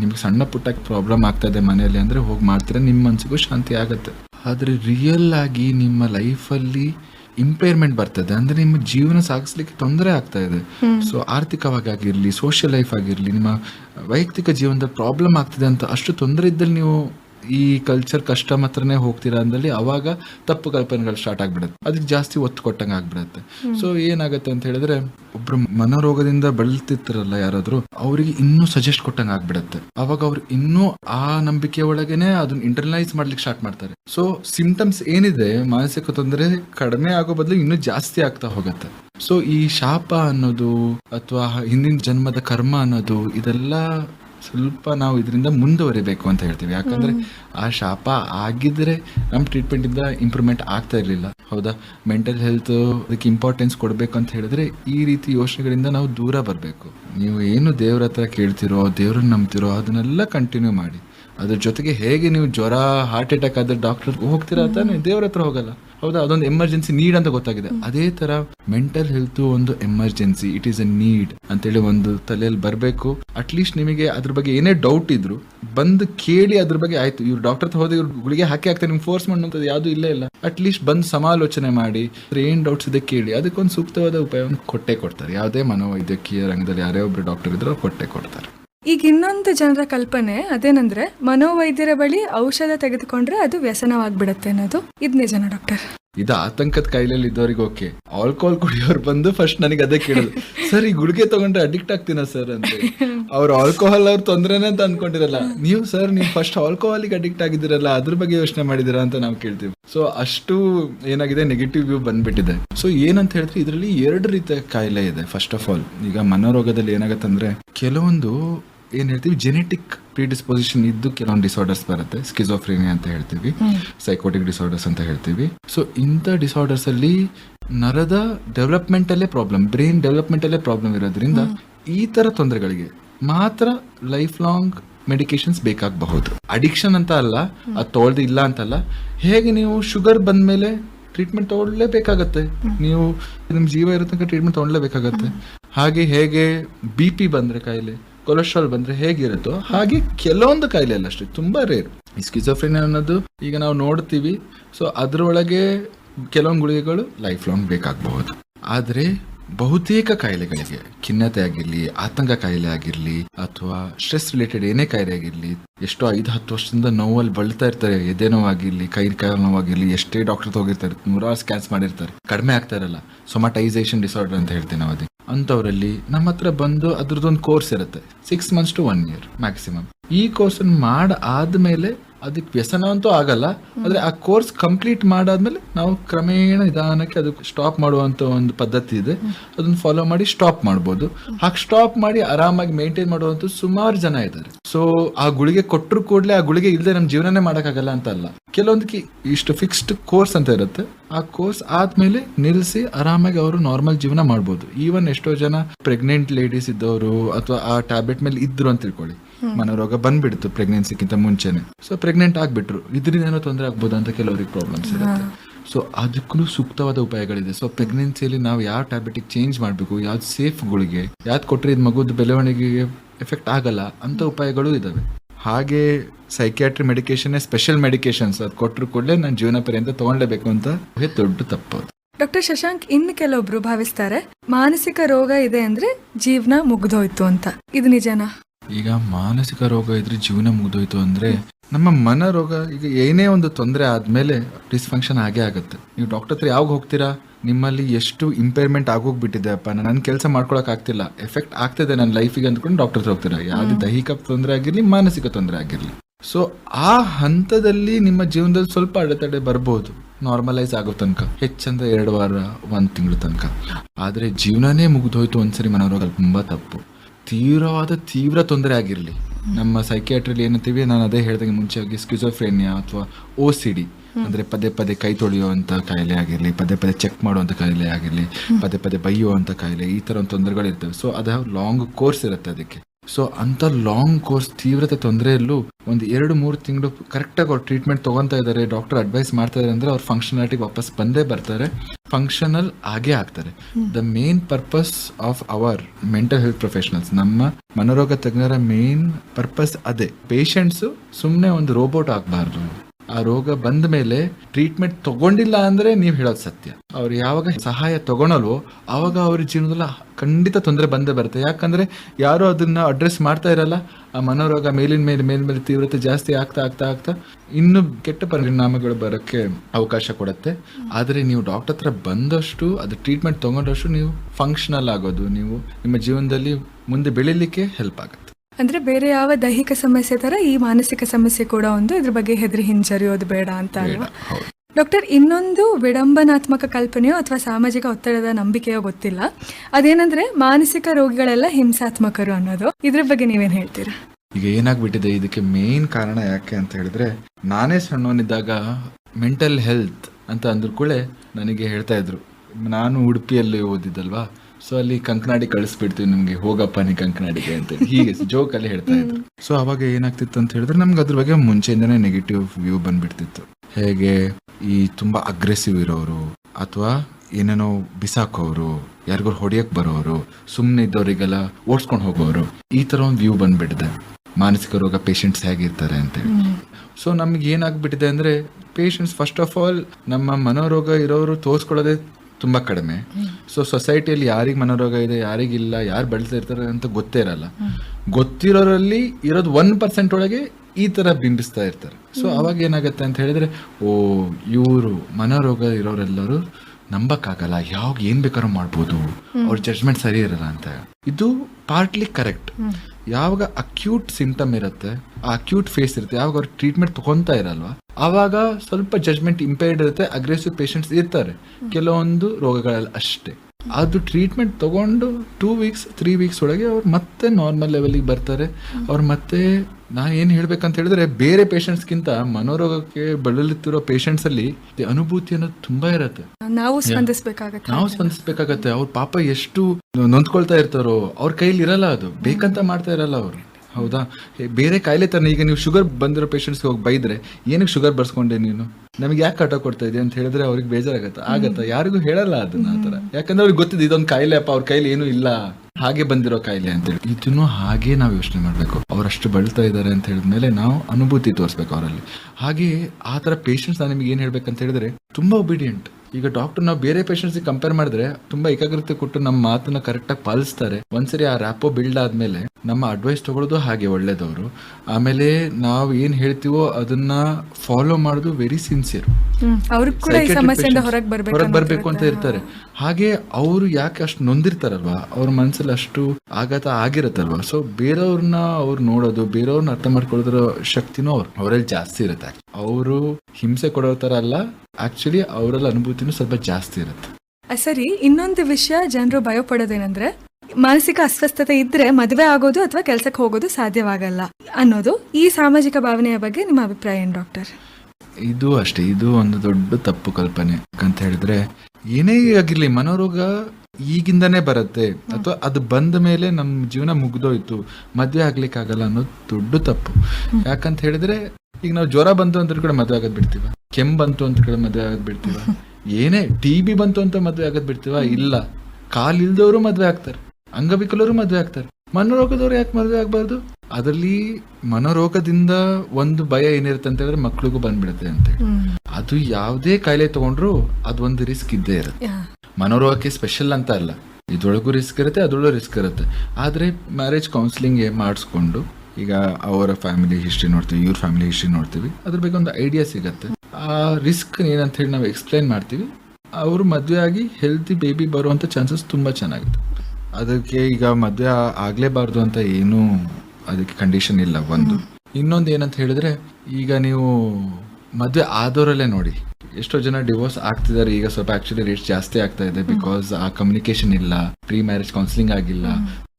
ನಿಮ್ಗೆ ಸಣ್ಣ ಪುಟ್ಟ ಪ್ರಾಬ್ಲಮ್ ಆಗ್ತಾ ಇದೆ ಮನೆಯಲ್ಲಿ ಅಂದ್ರೆ ಹೋಗಿ ಮಾಡ್ತೀರಾ ನಿಮ್ಮ ಮನ್ಸಿಗೂ ಶಾಂತಿ ಆಗತ್ತೆ. ಆದ್ರೆ ರಿಯಲ್ ಆಗಿ ನಿಮ್ಮ ಲೈಫಲ್ಲಿ ಇಂಪೇರ್ಮೆಂಟ್ ಬರ್ತದೆ. ಅಂದ್ರೆ ನಿಮ್ಮ ಜೀವನ ಸಾಗಿಸ್ಲಿಕ್ಕೆ ತೊಂದರೆ ಆಗ್ತಾ ಇದೆ. ಸೊ ಆರ್ಥಿಕವಾಗಿ ಆಗಿರ್ಲಿ ಸೋಷಿಯಲ್ ಲೈಫ್ ಆಗಿರ್ಲಿ ನಿಮ್ಮ ವೈಯಕ್ತಿಕ ಜೀವನದ ಪ್ರಾಬ್ಲಮ್ ಆಗ್ತದೆ ಅಂತ ಅಷ್ಟು ತೊಂದರೆ ಇದ್ದಲ್ಲಿ ನೀವು ಈ ಕಲ್ಚರ್ ಕಷ್ಟ ಮಾತ್ರನೇ ಹೋಗ್ತೀರಾ ಅಂದಲ್ಲಿ ಅವಾಗ ತಪ್ಪು ಕಲ್ಪನೆಗಳು ಸ್ಟಾರ್ಟ್ ಆಗ್ಬಿಡುತ್ತೆ. ಅದಕ್ಕೆ ಜಾಸ್ತಿ ಒತ್ತು ಕೊಟ್ಟಂಗೆ ಆಗ್ಬಿಡುತ್ತೆ. ಸೊ ಏನಾಗುತ್ತೆ ಅಂತ ಹೇಳಿದ್ರೆ ಒಬ್ರು ಮನೋರೋಗದಿಂದ ಬಳಲ್ತಿರ್ತಾರಲ್ಲ ಯಾರಾದ್ರೂ, ಅವರಿಗೆ ಇನ್ನೂ ಸಜೆಸ್ಟ್ ಕೊಟ್ಟಂಗೆ ಆಗ್ಬಿಡುತ್ತೆ. ಅವಾಗ ಅವ್ರು ಇನ್ನೂ ಆ ನಂಬಿಕೆ ಒಳಗೇನೆ ಅದನ್ನ ಇಂಟರ್ನಲೈಸ್ ಮಾಡ್ಲಿಕ್ಕೆ ಸ್ಟಾರ್ಟ್ ಮಾಡ್ತಾರೆ. ಸೊ ಸಿಂಪ್ಟಮ್ಸ್ ಏನಿದೆ, ಮಾನಸಿಕ ತೊಂದರೆ ಕಡಿಮೆ ಆಗೋ ಬದಲು ಇನ್ನೂ ಜಾಸ್ತಿ ಆಗ್ತಾ ಹೋಗುತ್ತೆ. ಸೊ ಈ ಶಾಪ ಅನ್ನೋದು, ಅಥವಾ ಹಿಂದಿನ ಜನ್ಮದ ಕರ್ಮ ಅನ್ನೋದು, ಇದೆಲ್ಲ ಸ್ವಲ್ಪ ನಾವು ಇದರಿಂದ ಮುಂದುವರಿಬೇಕು ಅಂತ ಹೇಳ್ತೀವಿ. ಯಾಕಂದ್ರೆ ಆ ಶಾಪ ಆಗಿದ್ರೆ ನಮ್ಮ ಟ್ರೀಟ್ಮೆಂಟ್ ಇಂದ ಇಂಪ್ರೂವ್ಮೆಂಟ್ ಆಗ್ತಾ ಇರಲಿಲ್ಲ. ಹೌದಾ? ಮೆಂಟಲ್ ಹೆಲ್ತ್ ಅದಕ್ಕೆ ಇಂಪಾರ್ಟೆನ್ಸ್ ಕೊಡಬೇಕು ಅಂತ ಹೇಳಿದ್ರೆ ಈ ರೀತಿ ಯೋಚನೆಗಳಿಂದ ನಾವು ದೂರ ಬರಬೇಕು. ನೀವು ಏನು ದೇವ್ರ ಹತ್ರ ಕೇಳ್ತಿರೋ ದೇವ್ರನ್ನ ನಂಬ್ತಿರೋ ಅದನ್ನೆಲ್ಲ ಕಂಟಿನ್ಯೂ ಮಾಡಿ. ಅದ್ರ ಜೊತೆಗೆ ಹೇಗೆ ನೀವು ಜ್ವರ ಹಾರ್ಟ್ ಅಟ್ಯಾಕ್ ಆದ್ರೆ ಡಾಕ್ಟರ್ ಹೋಗ್ತೀರಾ ತಾನೇ? ದೇವ್ರ ಹತ್ರ ಹೋಗಲ್ಲ. ಹೌದಾ? ಅದೊಂದು ಎಮರ್ಜೆನ್ಸಿ ನೀಡ್ ಅಂತ ಗೊತ್ತಾಗಿದೆ. ಅದೇ ತರ ಮೆಂಟಲ್ ಹೆಲ್ತ್ ಒಂದು emergency it is a need ಅಂತೇಳಿ ಒಂದು ತಲೆಯಲ್ಲಿ ಬರಬೇಕು. ಅಟ್ಲೀಸ್ಟ್ ನಿಮಗೆ ಅದ್ರ ಬಗ್ಗೆ ಏನೇ ಡೌಟ್ ಇದ್ರು ಬಂದು ಕೇಳಿ ಅದ್ರ ಬಗ್ಗೆ ಆಯ್ತು. ಇವ್ರು ಡಾಕ್ಟರ್ ಹೋದ ಇವ್ರು ಗುಳಿಗೆ ಹಾಕಿ ಹಾಕ್ತಾರೆ. ನಿಮ್ಗೆ ಫೋರ್ಸ್ ಮಾಡುವಂಥದ್ದು ಯಾವುದು ಇಲ್ಲ ಇಲ್ಲ. ಅಟ್ಲೀಸ್ಟ್ ಬಂದು ಸಮಾಲೋಚನೆ ಮಾಡಿ. ಏನು ಡೌಟ್ಸ್ ಇದೆ ಕೇಳಿ. ಅದಕ್ಕೊಂದು ಸೂಕ್ತವಾದ ಉಪಾಯವನ್ನು ಕೊಟ್ಟೆ ಕೊಡ್ತಾರೆ. ಯಾವುದೇ ಮನೋವೈದ್ಯಕೀಯ ರಂಗದಲ್ಲಿ ಯಾರೇ ಒಬ್ರು ಡಾಕ್ಟರ್ ಇದ್ರು ಕೊಟ್ಟೆ ಕೊಡ್ತಾರೆ. ಈಗ ಇನ್ನೊಂದು ಜನರ ಕಲ್ಪನೆ ಅದೇನಂದ್ರೆ ಮನೋವೈದ್ಯರ ಬಳಿ ಔಷಧ ತೆಗೆದುಕೊಂಡ್ರೆ ಅದು ವ್ಯಸನವಾಗ್ಬಿಡತ್ತೆ ಅನ್ನೋದು. ಇದ್ ನಿಜನಾ ಡಾಕ್ಟರ್. ಇದು ಆತಂಕದ ಕಾಯಿಲೆಯಲ್ಲಿ ಇದ್ದವ್ರಿಗೆ ಓಕೆ. ಆಲ್ಕೋಹಾಲ್ ಕುಡಿಯೋರು ಬಂದು ಫಸ್ಟ್ ನನಗೆ ಅದೇ ಕೇಳೋದು. ಸರ್, ಈ ಗುಳಿಗೆ ತಗೊಂಡ್ರೆ ಅಡಿಕ್ಟ್ ಆಗ್ತೀನ ಸರ್ ಅಂತ. ಅವ್ರು ಆಲ್ಕೋಹಾಲ್ ಅವ್ರ ತೊಂದ್ರೆನೇ ಅಂತ ಅನ್ಕೊಂಡಿರಲ್ಲ. ನೀವು ಸರ್ ನೀವು ಫಸ್ಟ್ ಆಲ್ಕೋಹಾಲಿಗೆ ಅಡಿಕ್ಟ್ ಆಗಿದ್ದೀರಲ್ಲ, ಅದ್ರ ಬಗ್ಗೆ ಯೋಚನೆ ಮಾಡಿದಿರಾ ಅಂತ ನಾವು ಕೇಳ್ತೀವಿ. ಸೊ ಅಷ್ಟು ಏನಾಗಿದೆ ನೆಗೆಟಿವ್ ವ್ಯೂ ಬಂದ್ಬಿಟ್ಟಿದೆ. ಸೊ ಏನಂತ ಹೇಳಿದ್ರೆ ಇದರಲ್ಲಿ ಎರಡು ರೀತಿಯ ಕಾಯಿಲೆ ಇದೆ ಫಸ್ಟ್ ಆಫ್ ಆಲ್ ಈಗ ಮನೋರೋಗದಲ್ಲಿ ಏನಾಗತ್ತಂದ್ರೆ, ಕೆಲವೊಂದು ಏನ್ ಹೇಳ್ತೀವಿ? ಜೆನೆಟಿಕ್ ಪ್ರಿಡಿಸ್ಪೊಸಿಷನ್ ಇದ್ದು ಕೆಲವೊಂದು ಡಿಸಾರ್ಡರ್ಸ್ ಬರುತ್ತೆ. ಸ್ಕಿಜೋಫ್ರೇನಿಯಾ ಅಂತ ಹೇಳ್ತೀವಿ. ಸೈಕೋಟಿಕ್ ಡಿಸಾರ್ಡರ್ಸ್ ಅಂತ ಹೇಳ್ತೀವಿ. ಸೊ ಇಂಥ ಡಿಸಾರ್ಡರ್ಸ್ ಅಲ್ಲಿ ನರದ ಡೆವಲಪ್ಮೆಂಟ್ ಅಲ್ಲೇ ಪ್ರಾಬ್ಲಮ್ ಬ್ರೈನ್ ಡೆವಲಪ್ಮೆಂಟ್ ಅಲ್ಲೇ ಪ್ರಾಬ್ಲಮ್ ಇರೋದ್ರಿಂದ ಈ ತರ ತೊಂದರೆಗಳಿಗೆ ಮಾತ್ರ ಲೈಫ್ ಲಾಂಗ್ ಮೆಡಿಕೇಶನ್ಸ್ ಬೇಕಾಗಬಹುದು. ಅಡಿಕ್ಷನ್ ಅಂತ ಅಲ್ಲ ಅದು ತೊಗೊಳ್ದೆ ಇಲ್ಲ ಅಂತಲ್ಲ ಹೇಗೆ ನೀವು ಶುಗರ್ ಬಂದ ಮೇಲೆ ಟ್ರೀಟ್ಮೆಂಟ್ ತಗೊಳ್ಳೇಬೇಕಾಗತ್ತೆ ನೀವು ನಿಮ್ಮ ಜೀವ ಇರೋ ತನಕ ಟ್ರೀಟ್ಮೆಂಟ್ ತಗೊಳ್ಳೇಬೇಕಾಗತ್ತೆ ಹಾಗೆ ಹೇಗೆ ಬಿ ಪಿ ಬಂದ್ರೆ ಕಾಯಿಲೆ ಕೊಲೆಸ್ಟ್ರಾಲ್ ಬಂದ್ರೆ ಹೇಗಿರುತ್ತೋ ಹಾಗೆ ಕೆಲವೊಂದು ಕಾಯಿಲೆ ಅಲ್ಲ ಅಷ್ಟೇ, ತುಂಬಾ ರೇರ್ ಈ ಸ್ಕಿಜೋಫ್ರೆನಿಯಾ ಅನ್ನೋದು ಈಗ ನಾವು ನೋಡ್ತೀವಿ ಸೊ ಅದರೊಳಗೆ ಕೆಲವೊಂದು ಗುಳಿಗೆಗಳು ಲೈಫ್ ಲಾಂಗ್ ಬೇಕಾಗಬಹುದು. ಆದ್ರೆ ಬಹುತೇಕ ಕಾಯಿಲೆಗಳಿಗೆ, ಖಿನ್ನತೆ ಆಗಿರ್ಲಿ, ಆತಂಕ ಕಾಯಿಲೆ ಆಗಿರ್ಲಿ, ಅಥವಾ ಸ್ಟ್ರೆಸ್ ರಿಲೇಟೆಡ್ ಏನೇ ಕಾಯಿಲೆ ಆಗಿರ್ಲಿ, ಎಷ್ಟೋ ಐದು, ಹತ್ತು ವರ್ಷದಿಂದ ನೋವಲ್ಲಿ ಬಳಲ್ತಾ ಇರ್ತಾರೆ, ಎದೆ ನೋವಾಗಿರ್ಲಿ, ಕೈ ಕಾಲು ನೋವಾಗಿರ್ಲಿ, ಎಷ್ಟೇ ಡಾಕ್ಟರ್ ಹೋಗಿರ್ತಾರೆ, ನೂರಾರು ಸ್ಕ್ಯಾನ್ಸ್ ಮಾಡಿರ್ತಾರೆ, ಕಡಿಮೆ ಆಗ್ತಾ ಇರಲ್ಲ ಸೊಮಾಟೈಸೇಷನ್ ಡಿಸಾರ್ಡರ್ ಅಂತ ಹೇಳ್ತೀವಿ ನಾವು ಅದಕ್ಕೆ. ಅಂಥವರಲ್ಲಿ ನಮ್ಮ ಹತ್ರ ಬಂದು ಅದ್ರದ್ದೊಂದು ಕೋರ್ಸ್ ಇರುತ್ತೆ. Six months to one year maximum ಈ ಕೋರ್ಸನ್ನು ಮಾಡ ಆದ್ಮೇಲೆ ಅದಕ್ಕೆ ವ್ಯಸನ ಅಂತೂ ಆಗಲ್ಲ. ಆದರೆ ಆ ಕೋರ್ಸ್ ಕಂಪ್ಲೀಟ್ ಮಾಡಾದ್ಮೇಲೆ ನಾವು ಕ್ರಮೇಣ ನಿಧಾನಕ್ಕೆ ಅದಕ್ಕೆ ಸ್ಟಾಪ್ ಮಾಡುವಂತ ಒಂದು ಪದ್ಧತಿ ಇದೆ. ಅದನ್ನ ಫಾಲೋ ಮಾಡಿ ಸ್ಟಾಪ್ ಮಾಡ್ಬೋದು. ಹಾಗೆ ಸ್ಟಾಪ್ ಮಾಡಿ ಆರಾಮಾಗಿ ಮೇಂಟೈನ್ ಮಾಡುವಂತ ಸುಮಾರು ಜನ ಇದ್ದಾರೆ. ಸೊ ಆ ಗುಳಿಗೆ ಕೊಟ್ಟರು ಕೂಡಲೇ ಆ ಗುಳಿಗೆ ಇಲ್ಲದೆ ನಮ್ಮ ಜೀವನನೇ ಮಾಡೋಕ್ಕಾಗಲ್ಲ ಅಂತ ಅಲ್ಲ. ಕೆಲವೊಂದಕ್ಕೆ ಇಷ್ಟು ಫಿಕ್ಸ್ಡ್ ಕೋರ್ಸ್ ಅಂತ ಇರುತ್ತೆ. ಆ ಕೋರ್ಸ್ ಆದ್ಮೇಲೆ ನಿಲ್ಲಿಸಿ ಆರಾಮಾಗಿ ಅವರು ನಾರ್ಮಲ್ ಜೀವನ ಮಾಡ್ಬೋದು. ಈವನ್ ಎಷ್ಟೋ ಜನ ಪ್ರೆಗ್ನೆಂಟ್ ಲೇಡೀಸ್ ಇದ್ದವರು ಅಥವಾ ಆ ಟ್ಯಾಬ್ಲೆಟ್ ಮೇಲೆ ಇದ್ರು ಅಂತ ತಿಳ್ಕೊಳ್ಳಿ. ಮನೋರೋಗ ಬಂದ್ಬಿಡ್ತು ಪ್ರೆಗ್ನೆನ್ಸಿಗಿಂತ ಮುಂಚೆನೆ. ಸೊ ಪ್ರೆಗ್ನೆಂಟ್ ಆಗ್ಬಿಟ್ರು. ಇದರಿಂದ ಏನೋ ತೊಂದರೆ ಆಗ್ಬೋದು ಅಂತ ಕೆಲವರಿಗೆ ಪ್ರಾಬ್ಲಮ್ಸ್ ಇರುತ್ತೆ. ಸೊ ಅದಕ್ಕೂ ಸೂಕ್ತವಾದ ಉಪಾಯಗಳಿದೆ. ಸೊ ಪ್ರೆಗ್ನೆನ್ಸಿಯಲ್ಲಿ ನಾವು ಯಾವ ಟ್ಯಾಬ್ಲೆಟಿಗೆ ಚೇಂಜ್ ಮಾಡಬೇಕು ಯಾವ್ದು ಸೇಫ್ ಗುಳಿಗೆ ಯಾವ್ದು ಕೊಟ್ಟರೆ ಇದು ಮಗುದ ಬೆಳವಣಿಗೆಗೆ ಎಫೆಕ್ಟ್ ಆಗಲ್ಲ ಅಂತ ಉಪಾಯಗಳು ಇದಾವೆ. ಹಾಗೆ ಸೈಕ್ಯಾಟ್ರಿ ಮೆಡಿಕೇಶನ್ ಸ್ಪೆಷಲ್ ಮೆಡಿಕೇಶನ್ಸ್ ಅದು ಕೊಟ್ಟರು ಕೂಡಲೇ ನಾನು ಜೀವನ ಪರ್ಯಂತ ತೊಗೊಳ್ಲೇಬೇಕು ಅಂತ ದೊಡ್ಡ ತಪ್ಪು ಡಾಕ್ಟರ್ ಶಶಾಂಕ್ ಇನ್ನು ಕೆಲವೊಬ್ರು ಭಾವಿಸ್ತಾರೆ ಮಾನಸಿಕ ರೋಗ ಇದೆ ಅಂದ್ರೆ ಜೀವನ ಮುಗ್ದೋಯ್ತು ಅಂತ. ಇದು ನಿಜನಾ? ಈಗ ಮಾನಸಿಕ ರೋಗ ಇದ್ರೆ ಜೀವನ ಮುಗಿದೋಯ್ತು ಅಂದ್ರೆ ನಮ್ಮ ಮನ ರೋಗ ಈಗ ಏನೇ ಒಂದು ತೊಂದರೆ ಆದ್ಮೇಲೆ ಡಿಸ್ಫಂಕ್ಷನ್ ಆಗೇ ಆಗುತ್ತೆ. ನೀವು ಡಾಕ್ಟರ್ ಹತ್ರ ಯಾವಾಗ ಹೋಗ್ತೀರಾ? ನಿಮ್ಮಲ್ಲಿ ಎಷ್ಟು ಇಂಪೇರ್ಮೆಂಟ್ ಆಗೋಗ್ಬಿಟ್ಟಿದೆ ಅಪ್ಪ ನನ್ನ ಕೆಲಸ ಮಾಡ್ಕೊಳಕ್ ಆಗ್ತಿಲ್ಲ. ಎಫೆಕ್ಟ್ ಆಗ್ತಿದೆ ನನ್ನ ಲೈಫಿಗೆ ಅಂದ್ಕೊಂಡು ಡಾಕ್ಟರ್ ಹತ್ರ ಹೋಗ್ತೀರಾ? ಯಾವುದೇ ದೈಹಿಕ ತೊಂದರೆ ಆಗಿರ್ಲಿ ಮಾನಸಿಕ ತೊಂದರೆ ಆಗಿರ್ಲಿ. ಸೊ ಆ ಹಂತದಲ್ಲಿ ನಿಮ್ಮ ಜೀವನದಲ್ಲಿ ಸ್ವಲ್ಪ ಅಡೆತಡೆ ಬರ್ಬೋದು. ನಾರ್ಮಲೈಸ್ ಆಗೋ ತನಕ. ಹೆಚ್ಚಂದ್ರೆ ಎರಡು ವಾರ ಒಂದು ತಿಂಗಳ ತನಕ. ಆದ್ರೆ ಜೀವನನೇ ಮುಗಿದೋಯ್ತು ಒಂದ್ಸರಿ ಮನೋರೋಗ ತುಂಬಾ ತಪ್ಪು. ತೀವ್ರವಾದ ತೀವ್ರ ತೊಂದರೆ ಆಗಿರಲಿ. ನಮ್ಮ ಸೈಕ್ಯಾಟ್ರಿಲಿ ಏನಂತೀವಿ ನಾನು ಅದೇ ಹೇಳಿದಾಗ ಮುಂಚೆಯಾಗಿ ಸ್ಕಿಜೋಫ್ರೇನಿಯಾ ಅಥವಾ ಓ ಸಿ ಡಿ ಅಂದರೆ ಪದೇ ಪದೇ ಕೈ ತೊಳೆಯುವಂಥ ಕಾಯಿಲೆ ಆಗಿರಲಿ, ಪದೇ ಪದೇ ಚೆಕ್ ಮಾಡುವಂಥ ಕಾಯಿಲೆ ಆಗಿರಲಿ, ಪದೇ ಪದೇ ಬೈಯುವಂಥ ಕಾಯಿಲೆ, ಈ ಥರ ಒಂದು ತೊಂದರೆಗಳಿರ್ತವೆ. ಸೊ ಅದು ಲಾಂಗ್ ಕೋರ್ಸ್ ಇರುತ್ತೆ ಅದಕ್ಕೆ. ಸೊ ಅಂತ ಲಾಂಗ್ ಕೋರ್ಸ್ ತೀವ್ರತೆ ತೊಂದರೆಯಲ್ಲೂ ಒಂದು ಎರಡು ಮೂರು ತಿಂಗಳು ಕರೆಕ್ಟಾಗಿ ಅವ್ರು ಟ್ರೀಟ್ಮೆಂಟ್ ತಗೊಂತಾ ಇದ್ದಾರೆ ಡಾಕ್ಟರ್ ಅಡ್ವೈಸ್ ಮಾಡ್ತಾ ಇದ್ದಾರೆ ಅಂದ್ರೆ ಅವ್ರ ಫಂಕ್ಷನಾಲಿಟಿ ವಾಪಸ್ ಬಂದೇ ಬರ್ತಾರೆ ಫಂಕ್ಷನಲ್ ಆಗೇ ಆಗ್ತಾರೆ. The main purpose of our mental health professionals ನಮ್ಮ ಮನೋರೋಗ ತಜ್ಞರ ಮೇನ್ ಪರ್ಪಸ್ ಅದೇ. ಪೇಷಂಟ್ಸ್ ಸುಮ್ಮನೆ ಒಂದು ರೋಬೋಟ್ ಆಗಬಾರ್ದು. ಆ ರೋಗ ಬಂದ ಮೇಲೆ ಟ್ರೀಟ್ಮೆಂಟ್ ತಗೊಂಡಿಲ್ಲ ಅಂದ್ರೆ ನೀವು ಹೇಳೋದು ಸತ್ಯ. ಅವ್ರು ಯಾವಾಗ ಸಹಾಯ ತಗೊಳಲ್ವೋ ಆವಾಗ ಅವ್ರ ಜೀವನದಲ್ಲಿ ಖಂಡಿತ ತೊಂದರೆ ಬಂದೇ ಬರುತ್ತೆ. ಯಾಕಂದ್ರೆ ಯಾರು ಅದನ್ನ ಅಡ್ರೆಸ್ ಮಾಡ್ತಾ ಇರಲ್ಲ. ಆ ಮನೋರೋಗ ಮೇಲಿನ ಮೇಲೆ ಮೇಲ್ಮೇಲೆ ತೀವ್ರತೆ ಜಾಸ್ತಿ ಆಗ್ತಾ ಆಗ್ತಾ ಆಗ್ತಾ ಇನ್ನು ಕೆಟ್ಟ ಪರಿಣಾಮಗಳು ಬರೋಕ್ಕೆ ಅವಕಾಶ ಕೊಡುತ್ತೆ. ಆದರೆ ನೀವು ಡಾಕ್ಟರ್ ಹತ್ರ ಬಂದಷ್ಟು, ಅದು ಟ್ರೀಟ್ಮೆಂಟ್ ತಗೊಂಡಷ್ಟು ನೀವು ಫಂಕ್ಷನಲ್ ಆಗೋದು, ನೀವು ನಿಮ್ಮ ಜೀವನದಲ್ಲಿ ಮುಂದೆ ಬೆಳಿಲಿಕ್ಕೆ ಹೆಲ್ಪ್ ಆಗುತ್ತೆ. ಅಂದ್ರೆ ಬೇರೆ ಯಾವ ದೈಹಿಕ ಸಮಸ್ಯೆ ತರ ಈ ಮಾನಸಿಕ ಸಮಸ್ಯೆ ಕೂಡ ಒಂದು ಇದ್ರ ಬಗ್ಗೆ ಹೆದರಿ ಹಿಂಜರಿಯೋದು ಬೇಡ ಅಂತ ಅಲ್ವಾ? ಡಾಕ್ಟರ್ ಇನ್ನೊಂದು ವಿಡಂಬನಾತ್ಮಕ ಕಲ್ಪನೆಯೋ ಅಥವಾ ಸಾಮಾಜಿಕ ಒತ್ತಡದ ನಂಬಿಕೆಯೋ ಗೊತ್ತಿಲ್ಲ. ಅದೇನಂದ್ರೆ ಮಾನಸಿಕ ರೋಗಿಗಳೆಲ್ಲ ಹಿಂಸಾತ್ಮಕರು ಅನ್ನೋದು. ಇದ್ರ ಬಗ್ಗೆ ನೀವೇನ್ ಹೇಳ್ತೀರಾ? ಈಗ ಏನಾಗ್ಬಿಟ್ಟಿದೆ? ಇದಕ್ಕೆ ಮೇನ್ ಕಾರಣ ಯಾಕೆ ಅಂತ ಹೇಳಿದ್ರೆ ನಾನೇ ಸಣ್ಣವನಿದ್ದಾಗ ಮೆಂಟಲ್ ಹೆಲ್ತ್ ಅಂತ ಅಂದ್ರು ಕೂಡ ನನಗೆ ಹೇಳ್ತಾ ಇದ್ರು. ನಾನು ಉಡುಪಿಯಲ್ಲಿ ಓದಿದ್ದಲ್ವಾ? ಸೊ ಅಲ್ಲಿ ಕಂಕನಾಡಿ ಕಳಿಸ್ಬಿಡ್ತೀವಿ ನಿಮ್ಗೆ. ಹೋಗಪ್ಪ ನೀ ಕಂಕನಾಡಿಗೆ ಅಂತ ಹೀಗೆ ಜೋಕ್ ಅಲ್ಲಿ ಹೇಳ್ತಾ ಇದ್ರು. ಸೊ ಅವಾಗ ಏನಾಗ್ತಿತ್ತು ಅಂತ ಹೇಳಿದ್ರೆ ನಮ್ಗೆ ಅದ್ರ ಬಗ್ಗೆ ಮುಂಚೆಯಿಂದನೇ ನೆಗೆಟಿವ್ ವ್ಯೂ ಬಂದ್ಬಿಡ್ತಿತ್ತು. ಹೇಗೆ ಈ ತುಂಬಾ ಅಗ್ರೆಸಿವ್ ಇರೋರು ಅಥವಾ ಏನೇನೋ ಬಿಸಾಕೋರು ಯಾರಿಗೂ ಹೊಡಿಯಕ್ ಬರೋರು ಸುಮ್ಮನೆ ಇದ್ದವರಿಗೆಲ್ಲ ಓಡಿಸ್ಕೊಂಡು ಹೋಗೋರು ಈ ತರ ಒಂದು ವ್ಯೂ ಬಂದ್ಬಿಟ್ಟಿದೆ. ಮಾನಸಿಕ ರೋಗ ಪೇಷಂಟ್ಸ್ ಹೇಗಿರ್ತಾರೆ ಅಂತೇಳಿ. ಸೊ ನಮ್ಗೆ ಏನಾಗ್ಬಿಟ್ಟಿದೆ ಅಂದ್ರೆ ಪೇಷಂಟ್ಸ್ ಫಸ್ಟ್ ಆಫ್ ಆಲ್ ನಮ್ಮ ಮನೋರೋಗ ಇರೋರು ತೋರಿಸ್ಕೊಳ್ಳೋದೇ ತುಂಬಾ ಕಡಿಮೆ. ಸೊ ಸೊಸೈಟಿಯಲ್ಲಿ ಯಾರಿಗೆ ಮನೋರೋಗ ಇದೆ ಯಾರಿಗಿಲ್ಲ ಯಾರು ಇರ್ತಾರೆ ಅಂತ ಗೊತ್ತೇ ಇರಲ್ಲ. ಗೊತ್ತಿರೋರಲ್ಲಿ ಇರೋದು ಒನ್ ಪರ್ಸೆಂಟ್ ಒಳಗೆ ಈ ತರ ಬಿಂಬಿಸ್ತಾ ಇರ್ತಾರೆ. ಸೊ ಅವಾಗ ಏನಾಗುತ್ತೆ ಅಂತ ಹೇಳಿದ್ರೆ ಓ ಇವರು ಮನೋರೋಗ ಇರೋರೆಲ್ಲರೂ ನಂಬಕ್ಕಾಗಲ್ಲ ಯಾವಾಗ ಏನ್ ಬೇಕಾದ್ರೂ ಮಾಡ್ಬೋದು. ಅವ್ರ ಜಡ್ಜ್ಮೆಂಟ್ ಸರಿ ಇರಲ್ಲ ಅಂತ. ಇದು ಪಾರ್ಟ್ಲಿ ಕರೆಕ್ಟ್ ಯಾವಾಗ ಅಕ್ಯೂಟ್ ಸಿಂಟಮ್ ಇರುತ್ತೆ ಆ ಅಕ್ಯೂಟ್ ಫೇಸ್ ಇರುತ್ತೆ ಯಾವಾಗ ಅವ್ರು ಟ್ರೀಟ್ಮೆಂಟ್ ತಗೊಂತಾ ಇರಲ್ವಾ ಆವಾಗ ಸ್ವಲ್ಪ ಜಜ್ಮೆಂಟ್ ಇಂಪೇರ್ಡ್ ಇರುತ್ತೆ ಅಗ್ರೆಸಿವ್ ಪೇಷಂಟ್ಸ್ ಇರ್ತಾರೆ. ಕೆಲವೊಂದು ರೋಗಗಳಲ್ಲಿ ಅಷ್ಟೇ. ಅದು ಟ್ರೀಟ್ಮೆಂಟ್ ತಗೊಂಡು ಟೂ ವೀಕ್ಸ್ ತ್ರೀ ವೀಕ್ಸ್ ಒಳಗೆ ಅವ್ರು ಮತ್ತೆ ನಾರ್ಮಲ್ ಲೆವೆಲ್ಗೆ ಬರ್ತಾರೆ. ಅವ್ರು ಮತ್ತೆ ನಾ ಏನ್ ಹೇಳ್ಬೇಕಂತ ಹೇಳಿದ್ರೆ ಬೇರೆ ಪೇಷಂಟ್ಸ್ಗಿಂತ ಮನೋರೋಗಕ್ಕೆ ಬಳಲುತ್ತಿರೋ ಪೇಷಂಟ್ಸ್ ಅಲ್ಲಿ ಅನುಭೂತಿ ಅನ್ನೋದು ತುಂಬಾ ಇರತ್ತೆ. ನಾವು ಸ್ಪಂದಿಸ್ಬೇಕಾಗತ್ತೆ ನಾವು ಸ್ಪಂದಿಸ್ಬೇಕಾಗತ್ತೆ. ಅವ್ರ ಪಾಪ ಎಷ್ಟು ನೊಂದ್ಕೊಳ್ತಾ ಇರ್ತಾರೋ ಅವ್ರ ಕೈಲಿ ಇರಲ್ಲ ಅದು. ಬೇಕಂತ ಮಾಡ್ತಾ ಇರಲ್ಲ ಅವರು. ಹೌದಾ? ಬೇರೆ ಕಾಯಿಲೆ ತರ ಈಗ ನೀವು ಶುಗರ್ ಬಂದಿರೋ ಪೇಷಂಟ್ಸ್ಗೆ ಹೋಗಿ ಬೈದ್ರೆ ಏನಕ್ಕೆ ಶುಗರ್ ಬರ್ಸ್ಕೊಂಡೆ ನೀನು? ನಮಗೆ ಯಾಕೆ ಕಟ್ಟೋ ಕೊಡ್ತಾ ಇದೆಯಾ ಅಂತ ಹೇಳಿದ್ರೆ ಅವ್ರಿಗೆ ಬೇಜಾರಾಗತ್ತೆ? ಆಗತ್ತ? ಯಾರಿಗೂ ಹೇಳಲ್ಲ ಅದನ್ನ ಆತರ ಯಾಕಂದ್ರೆ ಅವ್ರಿಗೆ ಗೊತ್ತಿದೆ ಇದೊಂದು ಕಾಯಿಲೆ ಅಪ್ಪ ಅವ್ರ ಕೈಲಿ ಏನೂ ಇಲ್ಲ. ಹಾಗೆ ಬಂದಿರೋ ಕಾಯಿಲೆ ಅಂತೇಳಿ ಇದನ್ನು ಹಾಗೆ ನಾವು ಯೋಚನೆ ಮಾಡಬೇಕು. ಅವರಷ್ಟು ಬಳಲ್ತಾ ಇದ್ದಾರೆ ಅಂತ ಹೇಳಿದ ಮೇಲೆ ನಾವು ಅನುಭೂತಿ ತೋರಿಸ್ಬೇಕು ಅವರಲ್ಲಿ. ಹಾಗೆ ಆ ಥರ ಪೇಷಂಟ್ಸ್ ನಾನು ನಿಮಗೆ ಏನು ಹೇಳ್ಬೇಕಂತ ಹೇಳಿದ್ರೆ ತುಂಬಾ ಒಬಿಡಿಯಂಟ್ ಈಗ ಡಾಕ್ಟರ್ ನಾವು ಬೇರೆ ಪೇಷಂಟ್ಸ್ ಕಂಪೇರ್ ಮಾಡಿದ್ರೆ ತುಂಬಾ ಏಕಾಗ್ರತೆ ಕೊಟ್ಟು ನಮ್ಮ ಮಾತನ್ನ ಕರೆಕ್ಟ್ ಆಗಿ ಪಾಲಿಸ್ತಾರೆ. ಒಂದ್ಸರಿ ಆ ರ್ಯಾಪೋ ಬಿಲ್ಡ್ ಆದ್ಮೇಲೆ ನಮ್ಮ ಅಡ್ವೈಸ್ ತಗೊಳ್ಳೋದು ಹಾಗೆ ಒಳ್ಳೇದವರು. ಆಮೇಲೆ ನಾವು ಏನ್ ಹೇಳ್ತೀವೋ ಅದನ್ನ ಫಾಲೋ ಮಾಡೋದು ವೆರಿ ಸಿನ್ಸಿಯರ್ ಬರ್ಬೇಕು ಹೊರಗೆ ಬರ್ಬೇಕು ಅಂತ ಇರ್ತಾರೆ. ಹಾಗೆ ಅವರು ಯಾಕೆ ಅಷ್ಟು ನೊಂದಿರ್ತಾರಲ್ವಾ? ಅವ್ರ ಮನಸ್ಸಲ್ಲಿ ಅಷ್ಟು ಆಘಾತ ಆಗಿರತ್ತಲ್ವಾ? ಸೊ ಬೇರೆಯವ್ರನ್ನ ಅವ್ರು ನೋಡೋದು ಬೇರೆಯವ್ರನ್ನ ಅರ್ಥ ಮಾಡ್ಕೊಳ್ಳೋದ್ರ ಶಕ್ತಿನೂ ಅವ್ರು ಅವರಲ್ಲಿ ಜಾಸ್ತಿ ಇರುತ್ತೆ. ಅವರು ಹಿಂಸೆ ಕೊಡೋ ತರ ಅಲ್ಲ ಆಕ್ಚುಲಿ ಅವರಲ್ಲಿ ಅನುಭೂತಿನೂ ಸ್ವಲ್ಪ ಜಾಸ್ತಿ ಇರುತ್ತೆ. ಸರಿ ಇನ್ನೊಂದು ವಿಷಯ ಜನರು ಭಯ ಪಡೋದೇನಂದ್ರೆ ಮಾನಸಿಕ ಅಸ್ವಸ್ಥತೆ ಇದ್ರೆ ಮದುವೆ ಆಗೋದು ಅಥವಾ ಕೆಲಸಕ್ಕೆ ಹೋಗೋದು ಸಾಧ್ಯವಾಗಲ್ಲ ಅನ್ನೋದು ಈ ಸಾಮಾಜಿಕ ಭಾವನೆಯ ಬಗ್ಗೆ ನಿಮ್ಮ ಅಭಿಪ್ರಾಯ ಏನು ಡಾಕ್ಟರ್? ಇದು ಅಷ್ಟೇ ಇದು ಒಂದು ದೊಡ್ಡ ತಪ್ಪು ಕಲ್ಪನೆ. ಅಂತ ಹೇಳಿದ್ರೆ ಏನೇ ಆಗಿರ್ಲಿ ಮನೋರೋಗ ಈಗಿಂದನೇ ಬರುತ್ತೆ. ಅಥವಾ ಅದು ಬಂದ ಮೇಲೆ ನಮ್ಮ ಜೀವನ ಮುಗ್ದೋಯ್ತು ಮದ್ವೆ ಆಗ್ಲಿಕ್ಕೆ ಆಗಲ್ಲ ಅನ್ನೋದು ದೊಡ್ಡ ತಪ್ಪು. ಯಾಕಂತ ಹೇಳಿದ್ರೆ ಈಗ ನಾವು ಜ್ವರ ಬಂತು ಅಂತ ಕೂಡ ಮದುವೆ ಆಗದ್ ಬಿಡ್ತೀವ? ಕೆಮ್ ಬಂತು ಅಂತ ಕೂಡ ಮದುವೆ ಆಗದ್ ಬಿಡ್ತೀವ? ಏನೇ ಟಿ ಬಿ ಬಂತು ಅಂತ ಮದುವೆ ಆಗದ್ ಬಿಡ್ತೀವ? ಇಲ್ಲ. ಕಾಲ್ ಇಲ್ದವರು ಮದ್ವೆ ಆಗ್ತಾರೆ. ಅಂಗವಿಕಲರು ಮದ್ವೆ ಆಗ್ತಾರೆ. ಮನೋರೋಗದವ್ರು ಯಾಕೆ ಮದ್ವೆ ಆಗ್ಬಾರ್ದು? ಅದರಲ್ಲಿ ಮನೋರೋಗದಿಂದ ಒಂದು ಭಯ ಏನಿರುತ್ತೆ ಅಂತ ಹೇಳಿದ್ರೆ ಮಕ್ಳಿಗೂ ಬಂದ್ಬಿಡುತ್ತೆ ಅಂತ ಹೇಳಿ. ಅದು ಯಾವುದೇ ಕಾಯಿಲೆ ತಗೊಂಡ್ರು ಅದೊಂದು ರಿಸ್ಕ್ ಇದ್ದೇ ಇರುತ್ತೆ. ಮನೋರೋಗಕ್ಕೆ ಸ್ಪೆಷಲ್ ಅಂತ ಅಲ್ಲ. ಇದ್ರೊಳಗೂ ರಿಸ್ಕ್ ಇರುತ್ತೆ ಅದ್ರೊಳಗೂ ರಿಸ್ಕ್ ಇರುತ್ತೆ. ಆದ್ರೆ ಮ್ಯಾರೇಜ್ ಕೌನ್ಸಿಲಿಂಗ್ ಮಾಡಿಸ್ಕೊಂಡು ಈಗ ಅವರ ಫ್ಯಾಮಿಲಿ ಹಿಸ್ಟ್ರಿ ನೋಡ್ತೀವಿ ಇವ್ರ ಫ್ಯಾಮಿಲಿ ಹಿಸ್ಟ್ರಿ ನೋಡ್ತೀವಿ. ಅದ್ರ ಬಗ್ಗೆ ಒಂದು ಐಡಿಯಾ ಸಿಗುತ್ತೆ. ಆ ರಿಸ್ಕ್ ಏನಂತ ಹೇಳಿ ನಾವು ಎಕ್ಸ್ಪ್ಲೈನ್ ಮಾಡ್ತೀವಿ. ಅವರು ಮದುವೆ ಆಗಿ ಹೆಲ್ತಿ ಬೇಬಿ ಬರುವಂಥ ಚಾನ್ಸಸ್ ತುಂಬಾ ಚೆನ್ನಾಗಿದೆ ಅದಕ್ಕೆ ಈಗ ಮದುವೆ ಆಗ್ಲೇಬಾರ್ದು ಅಂತ ಏನೂ ಅದಕ್ಕೆ ಕಂಡೀಷನ್ ಇಲ್ಲ ಒಂದು. ಇನ್ನೊಂದು ಏನಂತ ಹೇಳಿದ್ರೆ ಈಗ ನೀವು ಮದುವೆ ಆದವರಲ್ಲೇ ನೋಡಿ. ಎಷ್ಟೋ ಜನ ಡಿವೋರ್ಸ್ ಆಗ್ತಿದ್ದಾರೆ ಈಗ ಸ್ವಲ್ಪ ಆಕ್ಚುಲಿ ರೇಟ್ ಜಾಸ್ತಿ ಆಗ್ತಾ ಇದೆ ಬಿಕಾಸ್ ಆ ಕಮ್ಯುನಿಕೇಶನ್ ಇಲ್ಲ ಪ್ರೀ ಮ್ಯಾರೇಜ್ ಕೌನ್ಸಿಲಿಂಗ್ ಆಗಿಲ್ಲ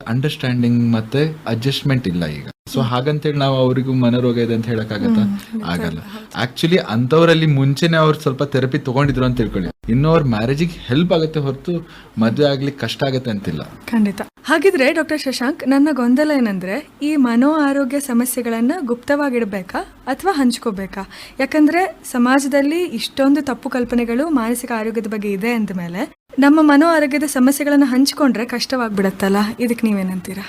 ಅಂಡರ್ಸ್ಟ್ಯಾಂಡಿಂಗ್ ಮತ್ತೆ ಅಡ್ಜಸ್ಟ್ಮೆಂಟ್ ಇಲ್ಲ ಈಗ. ಸೊ ಹಾಗಂತೇಳಿ ನಾವು ಅವರಿಗೂ ಮನೋರೋಗ ಇದೆ ಅಂತ ಹೇಳಕ್ಕಾಗತ್ತಾ? ಆಗಲ್ಲ. ಆಕ್ಚುಲಿ ಅಂತವರಲ್ಲಿ ಮುಂಚೆನೆ ಅವ್ರು ಸ್ವಲ್ಪ ಥೆರಪಿ ತಗೊಂಡಿದ್ರು ಅಂತ ತಿಳ್ಕೊಳ್ಳಿ. ಇನ್ನು ಅವ್ರ ಮ್ಯಾರೇಜಿಗೆ ಹೆಲ್ಪ್ ಆಗುತ್ತೆ ಹೊರತು ಮದುವೆ ಆಗ್ಲಿಕ್ಕೆ ಕಷ್ಟ ಆಗುತ್ತೆ ಅಂತಿಲ್ಲ. ಖಂಡಿತ. ಹಾಗಿದ್ರೆ ಡಾಕ್ಟರ್ ಶಶಾಂಕ್ ನನ್ನ ಗೊಂದಲ ಏನಂದ್ರೆ ಈ ಮನೋ ಆರೋಗ್ಯ ಸಮಸ್ಯೆಗಳನ್ನ ಗುಪ್ತವಾಗಿಡ್ಬೇಕಾ ಅಥವಾ ಹಂಚ್ಕೋಬೇಕಾ? ಯಾಕಂದ್ರೆ ಸಮಾಜದಲ್ಲಿ ಇಷ್ಟೊಂದು ತಪ್ಪು ಕಲ್ಪನೆಗಳು ಮಾನಸಿಕ ಆರೋಗ್ಯದ ಬಗ್ಗೆ ಇದೆ ಅಂದಮೇಲೆ ನಮ್ಮ ಮನೋ ಆರೋಗ್ಯದ ಸಮಸ್ಯೆಗಳನ್ನು ಹಂಚಿಕೊಂಡ್ರೆ ಕಷ್ಟವಾಗ್ಬಿಡತ್ತಲ್ಲ? ಇದಕ್ಕೆ ನೀವೇನಂತೀರಾ?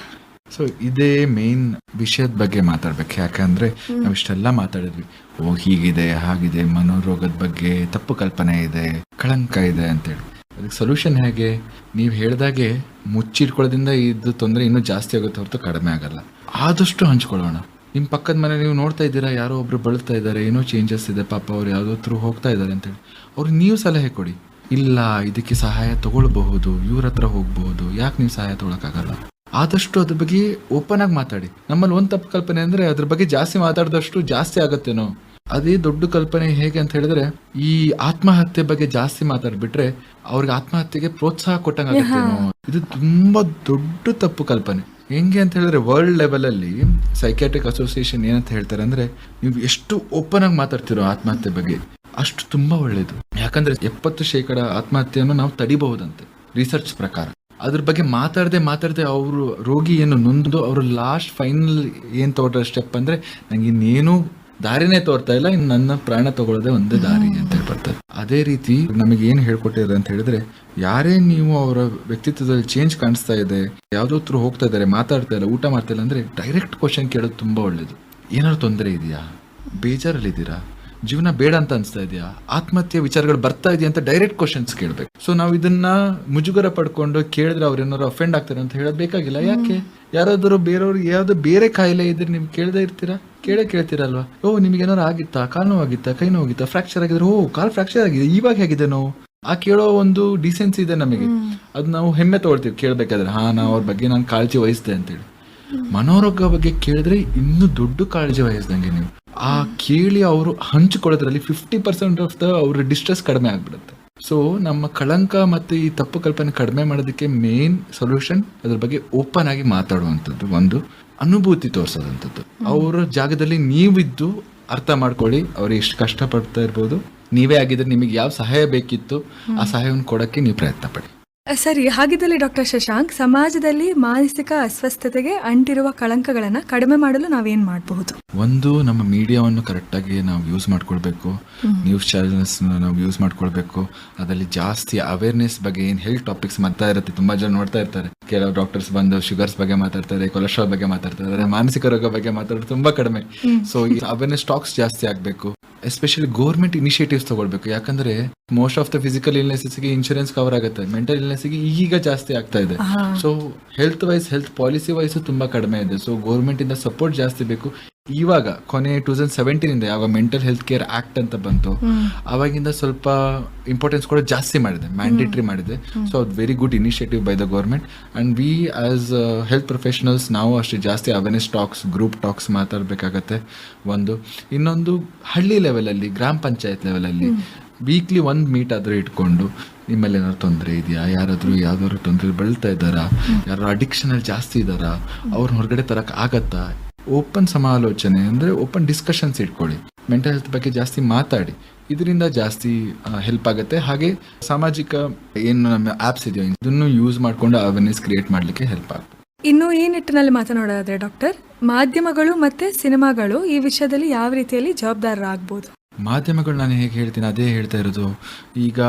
ಸೊ ಇದೇ ಮೇನ್ ವಿಷಯದ ಬಗ್ಗೆ ಮಾತಾಡ್ಬೇಕು. ಯಾಕಂದ್ರೆ ನಾವು ಇಷ್ಟೆಲ್ಲ ಮಾತಾಡಿದ್ವಿ. ಓ ಹೀಗಿದೆ ಹಾಗಿದೆ ಮನೋರೋಗದ ಬಗ್ಗೆ ತಪ್ಪು ಕಲ್ಪನೆ ಇದೆ ಕಳಂಕ ಇದೆ ಅಂತೇಳಿ. ಅದಕ್ಕೆ ಸೊಲ್ಯೂಷನ್ ಹೇಗೆ? ನೀವು ಹೇಳ್ದಾಗೆ ಮುಚ್ಚಿಟ್ಕೊಳ್ಳೋದ್ರಿಂದ ಇದು ತೊಂದರೆ ಇನ್ನೂ ಜಾಸ್ತಿ ಆಗುತ್ತೆ ಹೊರತು ಕಡಿಮೆ ಆಗಲ್ಲ. ಆದಷ್ಟು ಹಂಚ್ಕೊಳ್ಳೋಣ. ನಿಮ್ಮ ಪಕ್ಕದ ಮನೆ ನೀವು ನೋಡ್ತಾ ಇದ್ದೀರಾ ಯಾರೋ ಒಬ್ರು ಬಳಲ್ತಾ ಇದ್ದಾರೆ ಏನೋ ಚೇಂಜಸ್ ಇದೆ ಪಾಪ ಅವ್ರು ಯಾವುದೋ ಥ್ರೂ ಹೋಗ್ತಾ ಇದ್ದಾರೆ ಅಂತೇಳಿ. ಅವ್ರಿಗೆ ನೀವು ಸಲಹೆ ಕೊಡಿ. ಇಲ್ಲ ಇದಕ್ಕೆ ಸಹಾಯ ತಗೊಳ್ಬಹುದು ಇವ್ರ ಹತ್ರ ಹೋಗ್ಬಹುದು ಯಾಕೆ ನೀವು ಸಹಾಯ ತೊಗೊಳಕ್ಕಾಗಲ್ಲ? ಆದಷ್ಟು ಅದ್ರ ಬಗ್ಗೆ ಓಪನ್ ಆಗಿ ಮಾತಾಡಿ. ನಮ್ಮಲ್ಲಿ ಒಂದ್ ತಪ್ಪು ಕಲ್ಪನೆ ಅಂದ್ರೆ ಅದ್ರ ಬಗ್ಗೆ ಜಾಸ್ತಿ ಮಾತಾಡಿದಷ್ಟು ಜಾಸ್ತಿ ಆಗತ್ತೇನೋ? ಅದೇ ದೊಡ್ಡ ಕಲ್ಪನೆ ಹೇಗೆ ಅಂತ ಹೇಳಿದ್ರೆ ಈ ಆತ್ಮಹತ್ಯೆ ಬಗ್ಗೆ ಜಾಸ್ತಿ ಮಾತಾಡ್ಬಿಟ್ರೆ ಅವ್ರಿಗೆ ಆತ್ಮಹತ್ಯೆಗೆ ಪ್ರೋತ್ಸಾಹ ಕೊಟ್ಟಂಗಾಗತ್ತೇನೋ ಇದು ತುಂಬಾ ದೊಡ್ಡ ತಪ್ಪು ಕಲ್ಪನೆ. ಹೆಂಗೆ ಅಂತ ಹೇಳಿದ್ರೆ ವರ್ಲ್ಡ್ ಲೆವೆಲಲ್ಲಿ ಸೈಕ್ಯಾಟ್ರಿಕ್ ಅಸೋಸಿಯೇಷನ್ ಏನಂತ ಹೇಳ್ತಾರೆ ಅಂದ್ರೆ ನೀವು ಎಷ್ಟು ಓಪನ್ ಆಗಿ ಮಾತಾಡ್ತಿರೋ ಆತ್ಮಹತ್ಯೆ ಬಗ್ಗೆ ಅಷ್ಟು ತುಂಬಾ ಒಳ್ಳೇದು. ಯಾಕಂದ್ರೆ ಎಪ್ಪತ್ತು ಶೇಕಡ ಆತ್ಮಹತ್ಯೆಯನ್ನು ನಾವು ತಡಿಬಹುದಂತೆ ರಿಸರ್ಚ್ ಪ್ರಕಾರ. ಅದ್ರ ಬಗ್ಗೆ ಮಾತಾಡದೆ ಮಾತಾಡದೆ ಅವರು ರೋಗಿ ಏನು ನೊಂದು ಅವರು ಲಾಸ್ಟ್ ಫೈನಲ್ ಏನು ತಗೊಳ್ತಾರೆ ಸ್ಟೆಪ್ ಅಂದ್ರೆ ನಂಗೆ ಇನ್ನೇನು ದಾರಿನೇ ತೋರ್ತಾ ಇಲ್ಲ ಇನ್ನು ನನ್ನ ಪ್ರಾಣ ತಗೊಳ್ಳೋದೇ ಒಂದೇ ದಾರಿ ಅಂತ ಹೇಳಿ ಬರ್ತಾರೆ ಅದೇ ರೀತಿ ನಮಗೆ ಏನು ಹೇಳ್ಕೊಟ್ಟಿದ್ದಾರೆ ಅಂತ ಹೇಳಿದ್ರೆ ಯಾರೇ ನೀವು ಅವರ ವ್ಯಕ್ತಿತ್ವದಲ್ಲಿ ಚೇಂಜ್ ಕಾಣಿಸ್ತಾ ಇದೆ ಯಾವುದೋ ಹೋಗ್ತಾ ಇದ್ದಾರೆ ಮಾತಾಡ್ತಾ ಇಲ್ಲ ಊಟ ಮಾಡ್ತಾ ಇಲ್ಲ ಅಂದ್ರೆ ಡೈರೆಕ್ಟ್ ಕ್ವಶನ್ ಕೇಳೋದು ತುಂಬಾ ಒಳ್ಳೇದು. ಏನಾದ್ರು ತೊಂದರೆ ಇದೆಯಾ? ಬೇಜಾರಲ್ಲಿದ್ದೀರಾ? ಜೀವನ ಬೇಡ ಅಂತ ಅನಿಸ್ತಾ ಇದೆಯಾ? ಆತ್ಮಹತ್ಯೆ ವಿಚಾರಗಳು ಬರ್ತಾ ಇದೆಯಾ ಅಂತ ಡೈರೆಕ್ಟ್ ಕ್ವಶನ್ಸ್ ಕೇಳ್ಬೇಕು. ಸೊ ನಾವು ಇದನ್ನ ಮುಜುಗರ ಪಡ್ಕೊಂಡು ಕೇಳಿದ್ರೆ ಅವ್ರು ಏನಾರು ಅಫೆಂಡ್ ಆಗ್ತಾರೆ ಅಂತ ಹೇಳೋದು ಬೇಕಾಗಿಲ್ಲ. ಯಾಕೆ? ಯಾರಾದರೂ ಬೇರೆಯವ್ರಿಗೆ ಯಾವ್ದು ಬೇರೆ ಕಾಯಿಲೆ ಇದ್ರೆ ನೀವು ಕೇಳದೇ ಇರ್ತೀರಾ? ಕೇಳೇ ಕೇಳ್ತೀರಲ್ವಾ? ಓ ನಿಮ್ಗೆ ಏನಾರು ಆಗಿತ್ತಾ? ಕಾಲು ನೋವಾಗಿತ್ತಾ? ಕೈ ನೋವಾಗಿತ್ತಾ? ಫ್ರಾಕ್ಚರ್ ಆಗಿದ್ರೆ ಓ ಕಾಲು ಫ್ರಾಕ್ಚರ್ ಆಗಿದೆ. ಇವಾಗ ಹೇಗಿದೆ ನೋವು? ಆ ಕೇಳೋ ಒಂದು ಡಿಸೆನ್ಸಿ ಇದೆ ನಮಗೆ. ಅದು ನಾವು ಹೆಮ್ಮೆ ತಗೊಳ್ತೀವಿ ಕೇಳ್ಬೇಕಾದ್ರೆ. ಹಾ ನಾ ಅವ್ರ ಬಗ್ಗೆ ನಾನು ಕಾಳಜಿ ವಹಿಸ್ದೆ ಅಂತೇಳಿ ಮನೋರೋಗ ಬಗ್ಗೆ ಕೇಳಿದ್ರೆ ಇನ್ನೂ ದೊಡ್ಡ ಕಾಳಜಿ ವಹಿಸ್ದಂಗೆ ನೀವು. ಆ ಕೇಳಿ ಅವರು ಹಂಚಿಕೊಳ್ಳೋದ್ರಲ್ಲಿ ಫಿಫ್ಟಿ ಪರ್ಸೆಂಟ್ ಆಫ್ ದ ಅವ್ರ ಡಿಸ್ಟ್ರೆಸ್ ಕಡಿಮೆ ಆಗ್ಬಿಡುತ್ತೆ. ಸೊ ನಮ್ಮ ಕಳಂಕ ಮತ್ತು ಈ ತಪ್ಪು ಕಲ್ಪನೆ ಕಡಿಮೆ ಮಾಡೋದಕ್ಕೆ ಮೇನ್ ಸೊಲ್ಯೂಷನ್ ಅದ್ರ ಬಗ್ಗೆ ಓಪನ್ ಆಗಿ ಮಾತಾಡುವಂಥದ್ದು ಒಂದು ಅನುಭೂತಿ ತೋರಿಸೋದಂಥದ್ದು. ಅವರ ಜಾಗದಲ್ಲಿ ನೀವಿದ್ದು ಅರ್ಥ ಮಾಡ್ಕೊಳ್ಳಿ ಅವ್ರು ಎಷ್ಟು ಕಷ್ಟಪಡ್ತಾ ಇರ್ಬೋದು ನೀವೇ ಆಗಿದ್ರೆ ನಿಮಗೆ ಯಾವ ಸಹಾಯ ಬೇಕಿತ್ತು ಆ ಸಹಾಯವನ್ನು ಕೊಡೋಕ್ಕೆ ನೀವು ಪ್ರಯತ್ನ ಪಡಿ ಸರಿ. ಹಾಗಿದ್ದಲ್ಲಿ ಡಾಕ್ಟರ್ ಶಶಾಂಕ್ ಸಮಾಜದಲ್ಲಿ ಮಾನಸಿಕ ಅಸ್ವಸ್ಥತೆಗೆ ಅಂಟಿರುವ ಕಳಂಕಗಳನ್ನ ಕಡಿಮೆ ಮಾಡಲು ನಾವೇನ್ ಮಾಡಬಹುದು? ಒಂದು ನಮ್ಮ ಮೀಡಿಯಾವನ್ನು ಕರೆಕ್ಟಾಗಿ ನಾವು ಯೂಸ್ ಮಾಡ್ಕೊಳ್ಬೇಕು. ನ್ಯೂಸ್ ಚಾನೆಲ್ಸ್ ನಾವು ಯೂಸ್ ಮಾಡ್ಕೊಳ್ಬೇಕು. ಅದರಲ್ಲಿ ಜಾಸ್ತಿ ಅವೇರ್ನೆಸ್ ಬಗ್ಗೆ ಏನು ಹೆಲ್ತ್ ಟಾಪಿಕ್ಸ್ ಮಾಡ್ತಾ ಇರುತ್ತೆ ತುಂಬಾ ಜನ ನೋಡ್ತಾ ಇರ್ತಾರೆ. ಕೆಲವು ಡಾಕ್ಟರ್ಸ್ ಬಂದು ಶುಗರ್ಸ್ ಬಗ್ಗೆ ಮಾತಾಡ್ತಾರೆ ಕೊಲೆಸ್ಟ್ರಾಲ್ ಬಗ್ಗೆ ಮಾತಾಡ್ತಾರೆ ಮಾನಸಿಕ ರೋಗ ಬಗ್ಗೆ ಮಾತಾಡೋದು ತುಂಬಾ ಕಡಿಮೆ. ಸೊ ಈ ಅವೇರ್ನೆಸ್ ಟಾಕ್ಸ್ ಜಾಸ್ತಿ ಆಗಬೇಕು. ಎಸ್ಪೆಷಲಿ ಗೌರ್ಮೆಂಟ್ ಇನಿಷಿಯೇಟಿವ್ಸ್ ತಗೊಳ್ಬೇಕು. ಯಾಕಂದ್ರೆ ಮೋಸ್ಟ್ ಆಫ್ ದ ಫಿಸಿಕಲ್ ಇಲ್ನೆಸ್ಗೆ ಇನ್ಶೂರೆನ್ಸ್ ಕವರ್ ಆಗುತ್ತೆ. ಮೆಂಟಲ್ ಇಲ್ನೆಸ್ಗೆ ಈಗ ಜಾಸ್ತಿ ಆಗ್ತಾ ಇದೆ. So health wise health policy wise ತುಂಬಾ ಕಡಿಮೆ ಇದೆ. ಸೊ ಗೌರ್ಮೆಂಟ್ ಇಂದ ಸಪೋರ್ಟ್ ಜಾಸ್ತಿ ಬೇಕು. ಇವಾಗ ಕೊನೆ ಟೂ ತೌಸಂಡ್ ಸೆವೆಂಟೀನ್ ಇಂದ ಯಾವಾಗ ಮೆಂಟಲ್ ಹೆಲ್ತ್ ಕೇರ್ ಆಕ್ಟ್ ಅಂತ ಬಂತು ಅವಾಗಿಂದ ಸ್ವಲ್ಪ ಇಂಪಾರ್ಟೆನ್ಸ್ ಕೂಡ ಜಾಸ್ತಿ ಮಾಡಿದೆ ಮ್ಯಾಂಡೇಟ್ರಿ ಮಾಡಿದೆ. ಸೊ ಅದು very good initiative by the government and we as health professionals ನಾವು ಅಷ್ಟೇ ಜಾಸ್ತಿ ಅವೇರ್ನೆಸ್ ಟಾಕ್ಸ್ ಗ್ರೂಪ್ ಟಾಕ್ಸ್ ಮಾತಾಡಬೇಕಾಗತ್ತೆ ಒಂದು. ಇನ್ನೊಂದು ಹಳ್ಳಿ ಲೆವೆಲಲ್ಲಿ ಗ್ರಾಮ ಪಂಚಾಯತ್ ಲೆವೆಲಲ್ಲಿ ವೀಕ್ಲಿ ಒಂದು ಮೀಟ್ ಆದರೂ ಇಟ್ಕೊಂಡು ನಿಮ್ಮಲ್ಲಿ ಏನಾದ್ರು ತೊಂದರೆ ಇದೆಯಾ? ಯಾರಾದರೂ ಯಾವ್ದಾದ್ರು ತೊಂದರೆ ಬೆಳ್ತಾ ಇದ್ದಾರಾ? ಯಾರು ಅಡಿಕ್ಷನಲ್ಲಿ ಜಾಸ್ತಿ ಇದ್ದಾರಾ? ಅವ್ರನ್ನ ಹೊರಗಡೆ ತರಕ್ಕೆ ಆಗತ್ತಾ? ಓಪನ್ ಸಮಾಲೋಚನೆ ಅಂದರೆ ಓಪನ್ ಡಿಸ್ಕಷನ್ಸ್ ಇಟ್ಕೊಳ್ಳಿ. ಮೆಂಟಲ್ ಹೆಲ್ತ್ ಬಗ್ಗೆ ಜಾಸ್ತಿ ಮಾತಾಡಿ. ಇದರಿಂದ ಜಾಸ್ತಿ ಹೆಲ್ಪ್ ಆಗುತ್ತೆ. ಹಾಗೆ ಸಾಮಾಜಿಕ ಏನು ನಮ್ಮ ಆ್ಯಪ್ಸ್ ಇದೆಯೋ ಇದನ್ನು ಯೂಸ್ ಮಾಡಿಕೊಂಡು ಅವೇರ್ನೆಸ್ ಕ್ರಿಯೇಟ್ ಮಾಡಲಿಕ್ಕೆ ಹೆಲ್ಪ್ ಆಗುತ್ತೆ. ಇನ್ನು ಈ ನಿಟ್ಟಿನಲ್ಲಿ ಮಾತನಾಡೋದಾದ್ರೆ ಡಾಕ್ಟರ್ ಮಾಧ್ಯಮಗಳು ಮತ್ತೆ ಸಿನಿಮಾಗಳು ಈ ವಿಷಯದಲ್ಲಿ ಯಾವ ರೀತಿಯಲ್ಲಿ ಜವಾಬ್ದಾರರಾಗಬಹುದು ಮಾಧ್ಯಮಗಳು ನಾನು ಹೇಗೆ ಹೇಳ್ತೀನಿ ಅದೇ ಹೇಳ್ತಾ ಇರೋದು. ಈಗ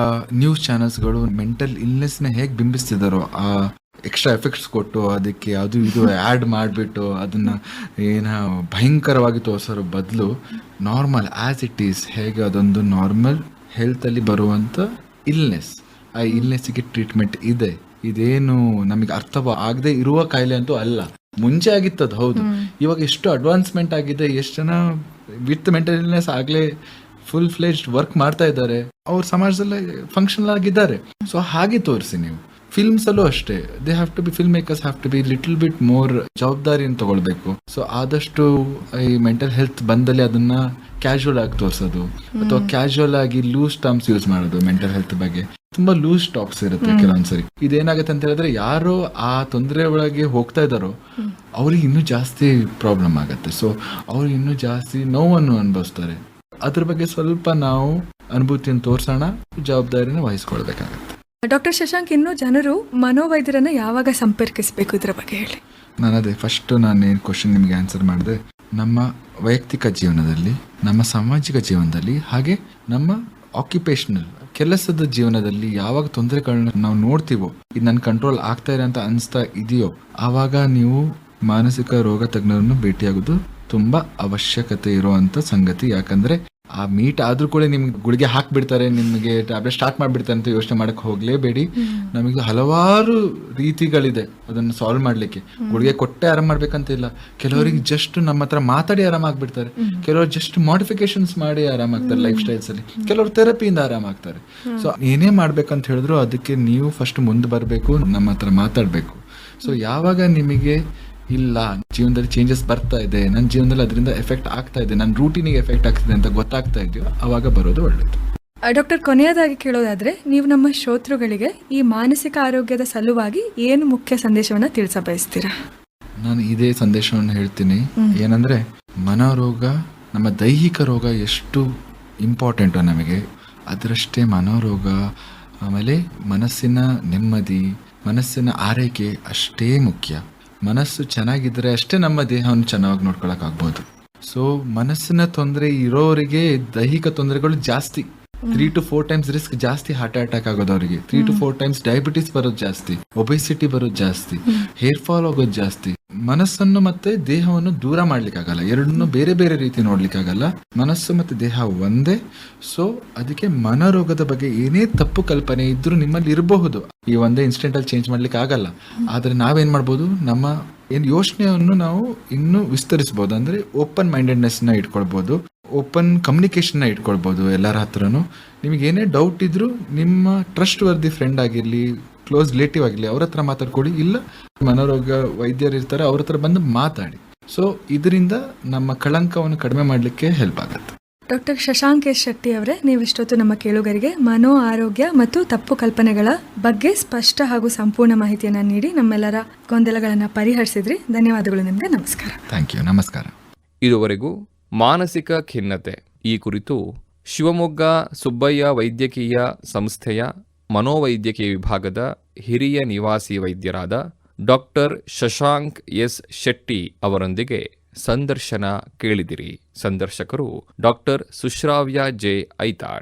ನ್ಯೂಸ್ ಚಾನೆಲ್ಸ್ಗಳು ಮೆಂಟಲ್ ಇಲ್ನೆಸ್ನ ಹೇಗೆ ಬಿಂಬಿಸ್ತಿದ್ದಾರೋ ಆ ಎಕ್ಸ್ಟ್ರಾ ಎಫೆಕ್ಟ್ಸ್ ಕೊಟ್ಟು ಅದಕ್ಕೆ ಅದು ಇದು ಆ್ಯಡ್ ಮಾಡಿಬಿಟ್ಟು ಅದನ್ನ ಏನ ಭಯಂಕರವಾಗಿ ತೋರಿಸೋರ ಬದಲು ನಾರ್ಮಲ್ ಆ್ಯಸ್ ಇಟ್ ಈಸ್ ಹೇಗೆ ಅದೊಂದು ನಾರ್ಮಲ್ ಹೆಲ್ತಲ್ಲಿ ಬರುವಂಥ ಇಲ್ನೆಸ್ ಆ ಇಲ್ನೆಸ್ಸಿಗೆ ಟ್ರೀಟ್ಮೆಂಟ್ ಇದೆ. ಇದೇನು ನಮಗೆ ಅರ್ಥ ಆಗದೆ ಇರುವ ಕಾಯಿಲೆ ಅಂತೂ ಅಲ್ಲ. ಮುಂಚೆ ಆಗಿತ್ತು ಅದು ಹೌದು ಇವಾಗ ಎಷ್ಟು ಅಡ್ವಾನ್ಸ್ಮೆಂಟ್ ಆಗಿದೆ ಎಷ್ಟು ಜನ ವಿತ್ ಮೆಂಟಲ್ ಇಲ್ನೆಸ್ ಆಗಲೇ ಫುಲ್ ಫ್ಲೆಜ್ಡ್ ವರ್ಕ್ ಮಾಡ್ತಾ ಇದ್ದಾರೆ. ಅವ್ರ ಸಮಾಜದಲ್ಲಿ ಫಂಕ್ಷನ್ ಆಗಿದ್ದಾರೆ. ಸೊ ಹಾಗೆ ತೋರಿಸಿ ನೀವು. ಫಿಲ್ಮ್ಸ್ ಅಲ್ಲೂ ಅಷ್ಟೇ. They have to be film makers have to be little bit more ಜವಾಬ್ದಾರಿಯನ್ನು ತಗೊಳ್ಬೇಕು. ಸೊ ಆದಷ್ಟು ಈ ಮೆಂಟಲ್ ಹೆಲ್ತ್ ಬಂದಲ್ಲಿ ಅದನ್ನ ಕ್ಯಾಶುವಲ್ ಆಗಿ ತೋರಿಸೋದು. ಅಥವಾ ಕ್ಯಾಶುವಲ್ ಆಗಿ ಲೂಸ್ ಟರ್ಮ್ಸ್ ಯೂಸ್ ಮಾಡೋದು ಮೆಂಟಲ್ ಹೆಲ್ತ್ ಬಗ್ಗೆ. ತುಂಬಾ ಲೂಸ್ ಟಾಕ್ಸ್ ಇರುತ್ತೆ ಕೆಲವೊಂದ್ಸರಿ ಇದೇನಾಗುತ್ತೆ ಅಂತ ಹೇಳಿದ್ರೆ ಯಾರು ಆ ತೊಂದರೆ ಒಳಗೆ ಹೋಗ್ತಾ ಇದ್ದಾರೋ ಅವ್ರಿಗೆ ಇನ್ನೂ ಜಾಸ್ತಿ ಪ್ರಾಬ್ಲಮ್ ಆಗುತ್ತೆ. ಸೊ ಅವ್ರು ಇನ್ನೂ ಜಾಸ್ತಿ ನೋವನ್ನು ಅನುಭವಿಸ್ತಾರೆ. ಅದ್ರ ಬಗ್ಗೆ ಸ್ವಲ್ಪ ನಾವು ಅನುಭೂತಿಯನ್ನು ತೋರ್ಸೋಣ. ಜವಾಬ್ದಾರಿನ ವಹಿಸ್ಕೊಳ್ಬೇಕಾಗತ್ತೆ. ಡಾಕ್ಟರ್ ಶಶಾಂಕ್, ಇನ್ನು ಜನರು ಮನೋವೈದ್ಯರನ್ನ ಯಾವಾಗ ಸಂಪರ್ಕಿಸಬೇಕು ಇದರ ಬಗ್ಗೆ ಹೇಳಿ. ನಾನು ಅದೇ ಫಸ್ಟ್ ನಾನು ಏನು ಕ್ವಶನ್ ನಿಮಗೆ ಆನ್ಸರ್ ಮಾಡಿದೆ. ನಮ್ಮ ವೈಯಕ್ತಿಕ ಜೀವನದಲ್ಲಿ, ನಮ್ಮ ಸಾಮಾಜಿಕ ಜೀವನದಲ್ಲಿ, ಹಾಗೆ ನಮ್ಮ ಆಕ್ಯುಪೇಷನಲ್ ಕೆಲಸದ ಜೀವನದಲ್ಲಿ ಯಾವಾಗ ತೊಂದರೆಗಳನ್ನ ನಾವು ನೋಡ್ತೀವೋ, ಇದು ನನ್ನ ಕಂಟ್ರೋಲ್ ಆಗ್ತಾ ಇದೆ ಅಂತ ಅನಿಸ್ತಾ ಇದೆಯೋ, ಆವಾಗ ನೀವು ಮಾನಸಿಕ ರೋಗ ತಜ್ಞರನ್ನು ಭೇಟಿಯಾಗೋದು ತುಂಬಾ ಅವಶ್ಯಕತೆ ಇರುವಂತ ಸಂಗತಿ. ಯಾಕಂದ್ರೆ ಆ ಮೀಟ್ ಆದ್ರೂ ಕೂಡ ನಿಮ್ಗೆ ಗುಳಿಗೆ ಹಾಕ್ಬಿಡ್ತಾರೆ ನಿಮಗೆ ಟ್ಯಾಬ್ಲೆಟ್ ಸ್ಟಾರ್ಟ್ ಮಾಡಿಬಿಡ್ತಾರೆ ಅಂತ ಯೋಚನೆ ಮಾಡಕ್ ಹೋಗ್ಲೇಬೇಡಿ. ನಮಗೆ ಹಲವಾರು ರೀತಿಗಳಿದೆ ಅದನ್ನು ಸಾಲ್ವ್ ಮಾಡ್ಲಿಕ್ಕೆ. ಗುಳಿಗೆ ಕೊಟ್ಟೆ ಆರಾಮ್ ಮಾಡ್ಬೇಕಂತ ಇಲ್ಲ. ಕೆಲವರಿಗೆ ಜಸ್ಟ್ ನಮ್ಮ ಹತ್ರ ಮಾತಾಡಿ ಆರಾಮಾಗ್ಬಿಡ್ತಾರೆ ಕೆಲವರು ಜಸ್ಟ್ ಮಾಡಿಫಿಕೇಶನ್ಸ್ ಮಾಡಿ ಆರಾಮಾಗ್ತಾರೆ ಲೈಫ್ ಸ್ಟೈಲ್ಸ್ ಅಲ್ಲಿ. ಕೆಲವರು ಥೆರಪಿಯಿಂದ ಆರಾಮಾಗ್ತಾರೆ ಸೊ ಏನೇ ಮಾಡ್ಬೇಕಂತ ಹೇಳಿದ್ರು ಅದಕ್ಕೆ ನೀವು ಫಸ್ಟ್ ಮುಂದೆ ಬರಬೇಕು ನಮ್ಮ ಹತ್ರ ಮಾತಾಡಬೇಕು. ಸೊ ಯಾವಾಗ ನಿಮಗೆ ಇಲ್ಲ ಜೀವನದಲ್ಲಿ ಚೇಂಜಸ್ ಬರ್ತಾ ಇದೆ. ನನ್ನ ಜೀವನದಲ್ಲಿ ಅದರಿಂದ ಎಫೆಕ್ಟ್ ಆಗ್ತಾ ಇದೆ. ನನ್ನ ರೂಟೀನಿಗೆ ಎಫೆಕ್ಟ್ ಆಗ್ತಿದೆ ಅಂತ ಗೊತ್ತಾಗ್ತಾ ಇದೆಯೋ ಅವಾಗ ಬರೋದು ಒಳ್ಳೆಯದು ಡಾಕ್ಟರ್ ಕೊನೆಯದಾಗಿ ಕೇಳೋದಾದ್ರೆ ನೀವು ನಮ್ಮ ಶ್ರೋತೃಗಳಿಗೆ ಈ ಮಾನಸಿಕ ಆರೋಗ್ಯದ ಸಲುವಾಗಿ ಏನು ಮುಖ್ಯ ಸಂದೇಶವನ್ನ ತಿಳಿಸ ಬಯಸ್ತೀರಾ ನಾನು ಇದೇ ಸಂದೇಶವನ್ನು ಹೇಳ್ತೀನಿ. ಏನಂದ್ರೆ ಮನೋರೋಗ ನಮ್ಮ ದೈಹಿಕ ರೋಗ ಎಷ್ಟು ಇಂಪಾರ್ಟೆಂಟು ನಮಗೆ. ಅದರಷ್ಟೇ ಮನೋರೋಗ ಆಮೇಲೆ ಮನಸ್ಸಿನ ನೆಮ್ಮದಿ ಮನಸ್ಸಿನ ಆರೈಕೆ ಅಷ್ಟೇ ಮುಖ್ಯ. ಮನಸ್ಸು ಚೆನ್ನಾಗಿದ್ರೆ ಅಷ್ಟೇ ನಮ್ಮ ದೇಹವನ್ನು ಚೆನ್ನಾಗಿ ನೋಡ್ಕೊಳಕ್ಕಾಗ್ಬೋದು ಸೊ ಮನಸ್ಸಿನ ತೊಂದರೆ ಇರೋರಿಗೆ ದೈಹಿಕ ತೊಂದರೆಗಳು ಜಾಸ್ತಿ. Three to four times risk ಜಾಸ್ತಿ ಹಾರ್ಟ್ ಅಟ್ಯಾಕ್ ಆಗೋದು ಅವರಿಗೆ. Three to four times diabetes ಬರೋದು ಜಾಸ್ತಿ ಒಬೆಸಿಟಿ ಬರೋದು ಜಾಸ್ತಿ ಹೇರ್ ಫಾಲ್ ಆಗೋದು ಜಾಸ್ತಿ. ಮನಸ್ಸನ್ನು ಮತ್ತೆ ದೇಹವನ್ನು ದೂರ ಮಾಡ್ಲಿಕ್ಕಾಗಲ್ಲ ಎರಡನ್ನೂ ಬೇರೆ ಬೇರೆ ರೀತಿ ನೋಡ್ಲಿಕ್ಕಾಗಲ್ಲ ಮನಸ್ಸು ಮತ್ತೆ ದೇಹ ಒಂದೇ. ಸೊ ಅದಕ್ಕೆ ಮನರೋಗದ ಬಗ್ಗೆ ಏನೇ ತಪ್ಪು ಕಲ್ಪನೆ ಇದ್ರೂ ನಿಮ್ಮಲ್ಲಿ ಇರಬಹುದು. ಈ ಒಂದೇ ಇನ್ಸ್ಟೆಂಟಲ್ಲಿ ಚೇಂಜ್ ಮಾಡ್ಲಿಕ್ಕೆ ಆಗಲ್ಲ. ಆದ್ರೆ ನಾವೇನ್ ಮಾಡ್ಬೋದು? ನಮ್ಮ ಏನ್ ಯೋಚನೆಯನ್ನು ನಾವು ಇನ್ನೂ ವಿಸ್ತರಿಸಬಹುದು ಅಂದ್ರೆ ಓಪನ್ ಮೈಂಡೆಡ್ನೆಸ್ನ ಇಟ್ಕೊಳ್ಬಹುದು ಓಪನ್ ಕಮ್ಯುನಿಕೇಷನ್ನ ಇಟ್ಕೊಳ್ಬೋದು ಇಟ್ಕೊಳ್ಬಹುದು ಎಲ್ಲರ ಹತ್ರನು. ನಿಮಗೆ ಏನೇ ಡೌಟ್ ಇದ್ರು ನಿಮ್ಮ ಟ್ರಸ್ಟ್ ವರ್ದಿ ಫ್ರೆಂಡ್ ಆಗಿರಲಿ ಕ್ಲೋಸ್ ರಿಲೇಟಿವ್ ಆಗಿರಲಿ ಅವ್ರ ಹತ್ರ ಮಾತಾಡ್ಕೊಳ್ಳಿ ಇಲ್ಲ ಮನೋರೋಗ ವೈದ್ಯರು ಇರ್ತಾರೆ ಅವ್ರ ಹತ್ರ ಬಂದು ಮಾತಾಡಿ. ಸೊ ಇದರಿಂದ ನಮ್ಮ ಕಳಂಕವನ್ನು ಕಡಿಮೆ ಮಾಡಲಿಕ್ಕೆ ಹೆಲ್ಪ್ ಆಗುತ್ತೆ. ಡಾಕ್ಟರ್ ಶಶಾಂಕೇಶ್ ಎಸ್ ಶೆಟ್ಟಿ ಅವರೇ ನೀವಿಷ್ಟೊತ್ತು ನಮ್ಮ ಕೇಳುಗರಿಗೆ ಮನೋ ಆರೋಗ್ಯ ಮತ್ತು ತಪ್ಪು ಕಲ್ಪನೆಗಳ ಬಗ್ಗೆ ಸ್ಪಷ್ಟ ಹಾಗೂ ಸಂಪೂರ್ಣ ಮಾಹಿತಿಯನ್ನು ನೀಡಿ ನಮ್ಮೆಲ್ಲರ ಗೊಂದಲಗಳನ್ನು ಪರಿಹರಿಸಿದ್ರಿ. ಧನ್ಯವಾದಗಳು ನಿಮಗೆ. ನಮಸ್ಕಾರ. ಥ್ಯಾಂಕ್ ಯು ನಮಸ್ಕಾರ. ಇದುವರೆಗೂ ಮಾನಸಿಕ ಖಿನ್ನತೆ. ಈ ಕುರಿತು ಶಿವಮೊಗ್ಗ ಸುಬ್ಬಯ್ಯ ವೈದ್ಯಕೀಯ ಸಂಸ್ಥೆಯ ಮನೋವೈದ್ಯಕೀಯ ವಿಭಾಗದ ಹಿರಿಯ ನಿವಾಸಿ ವೈದ್ಯರಾದ ಡಾಕ್ಟರ್ ಶಶಾಂಕ್ ಎಸ್ ಶೆಟ್ಟಿ ಅವರೊಂದಿಗೆ ಸಂದರ್ಶನ ಕೇಳಿದಿರಿ. ಸಂದರ್ಶಕರು ಡಾಕ್ಟರ್ ಸುಶ್ರಾವ್ಯ ಜೆ ಐತಾಳ್.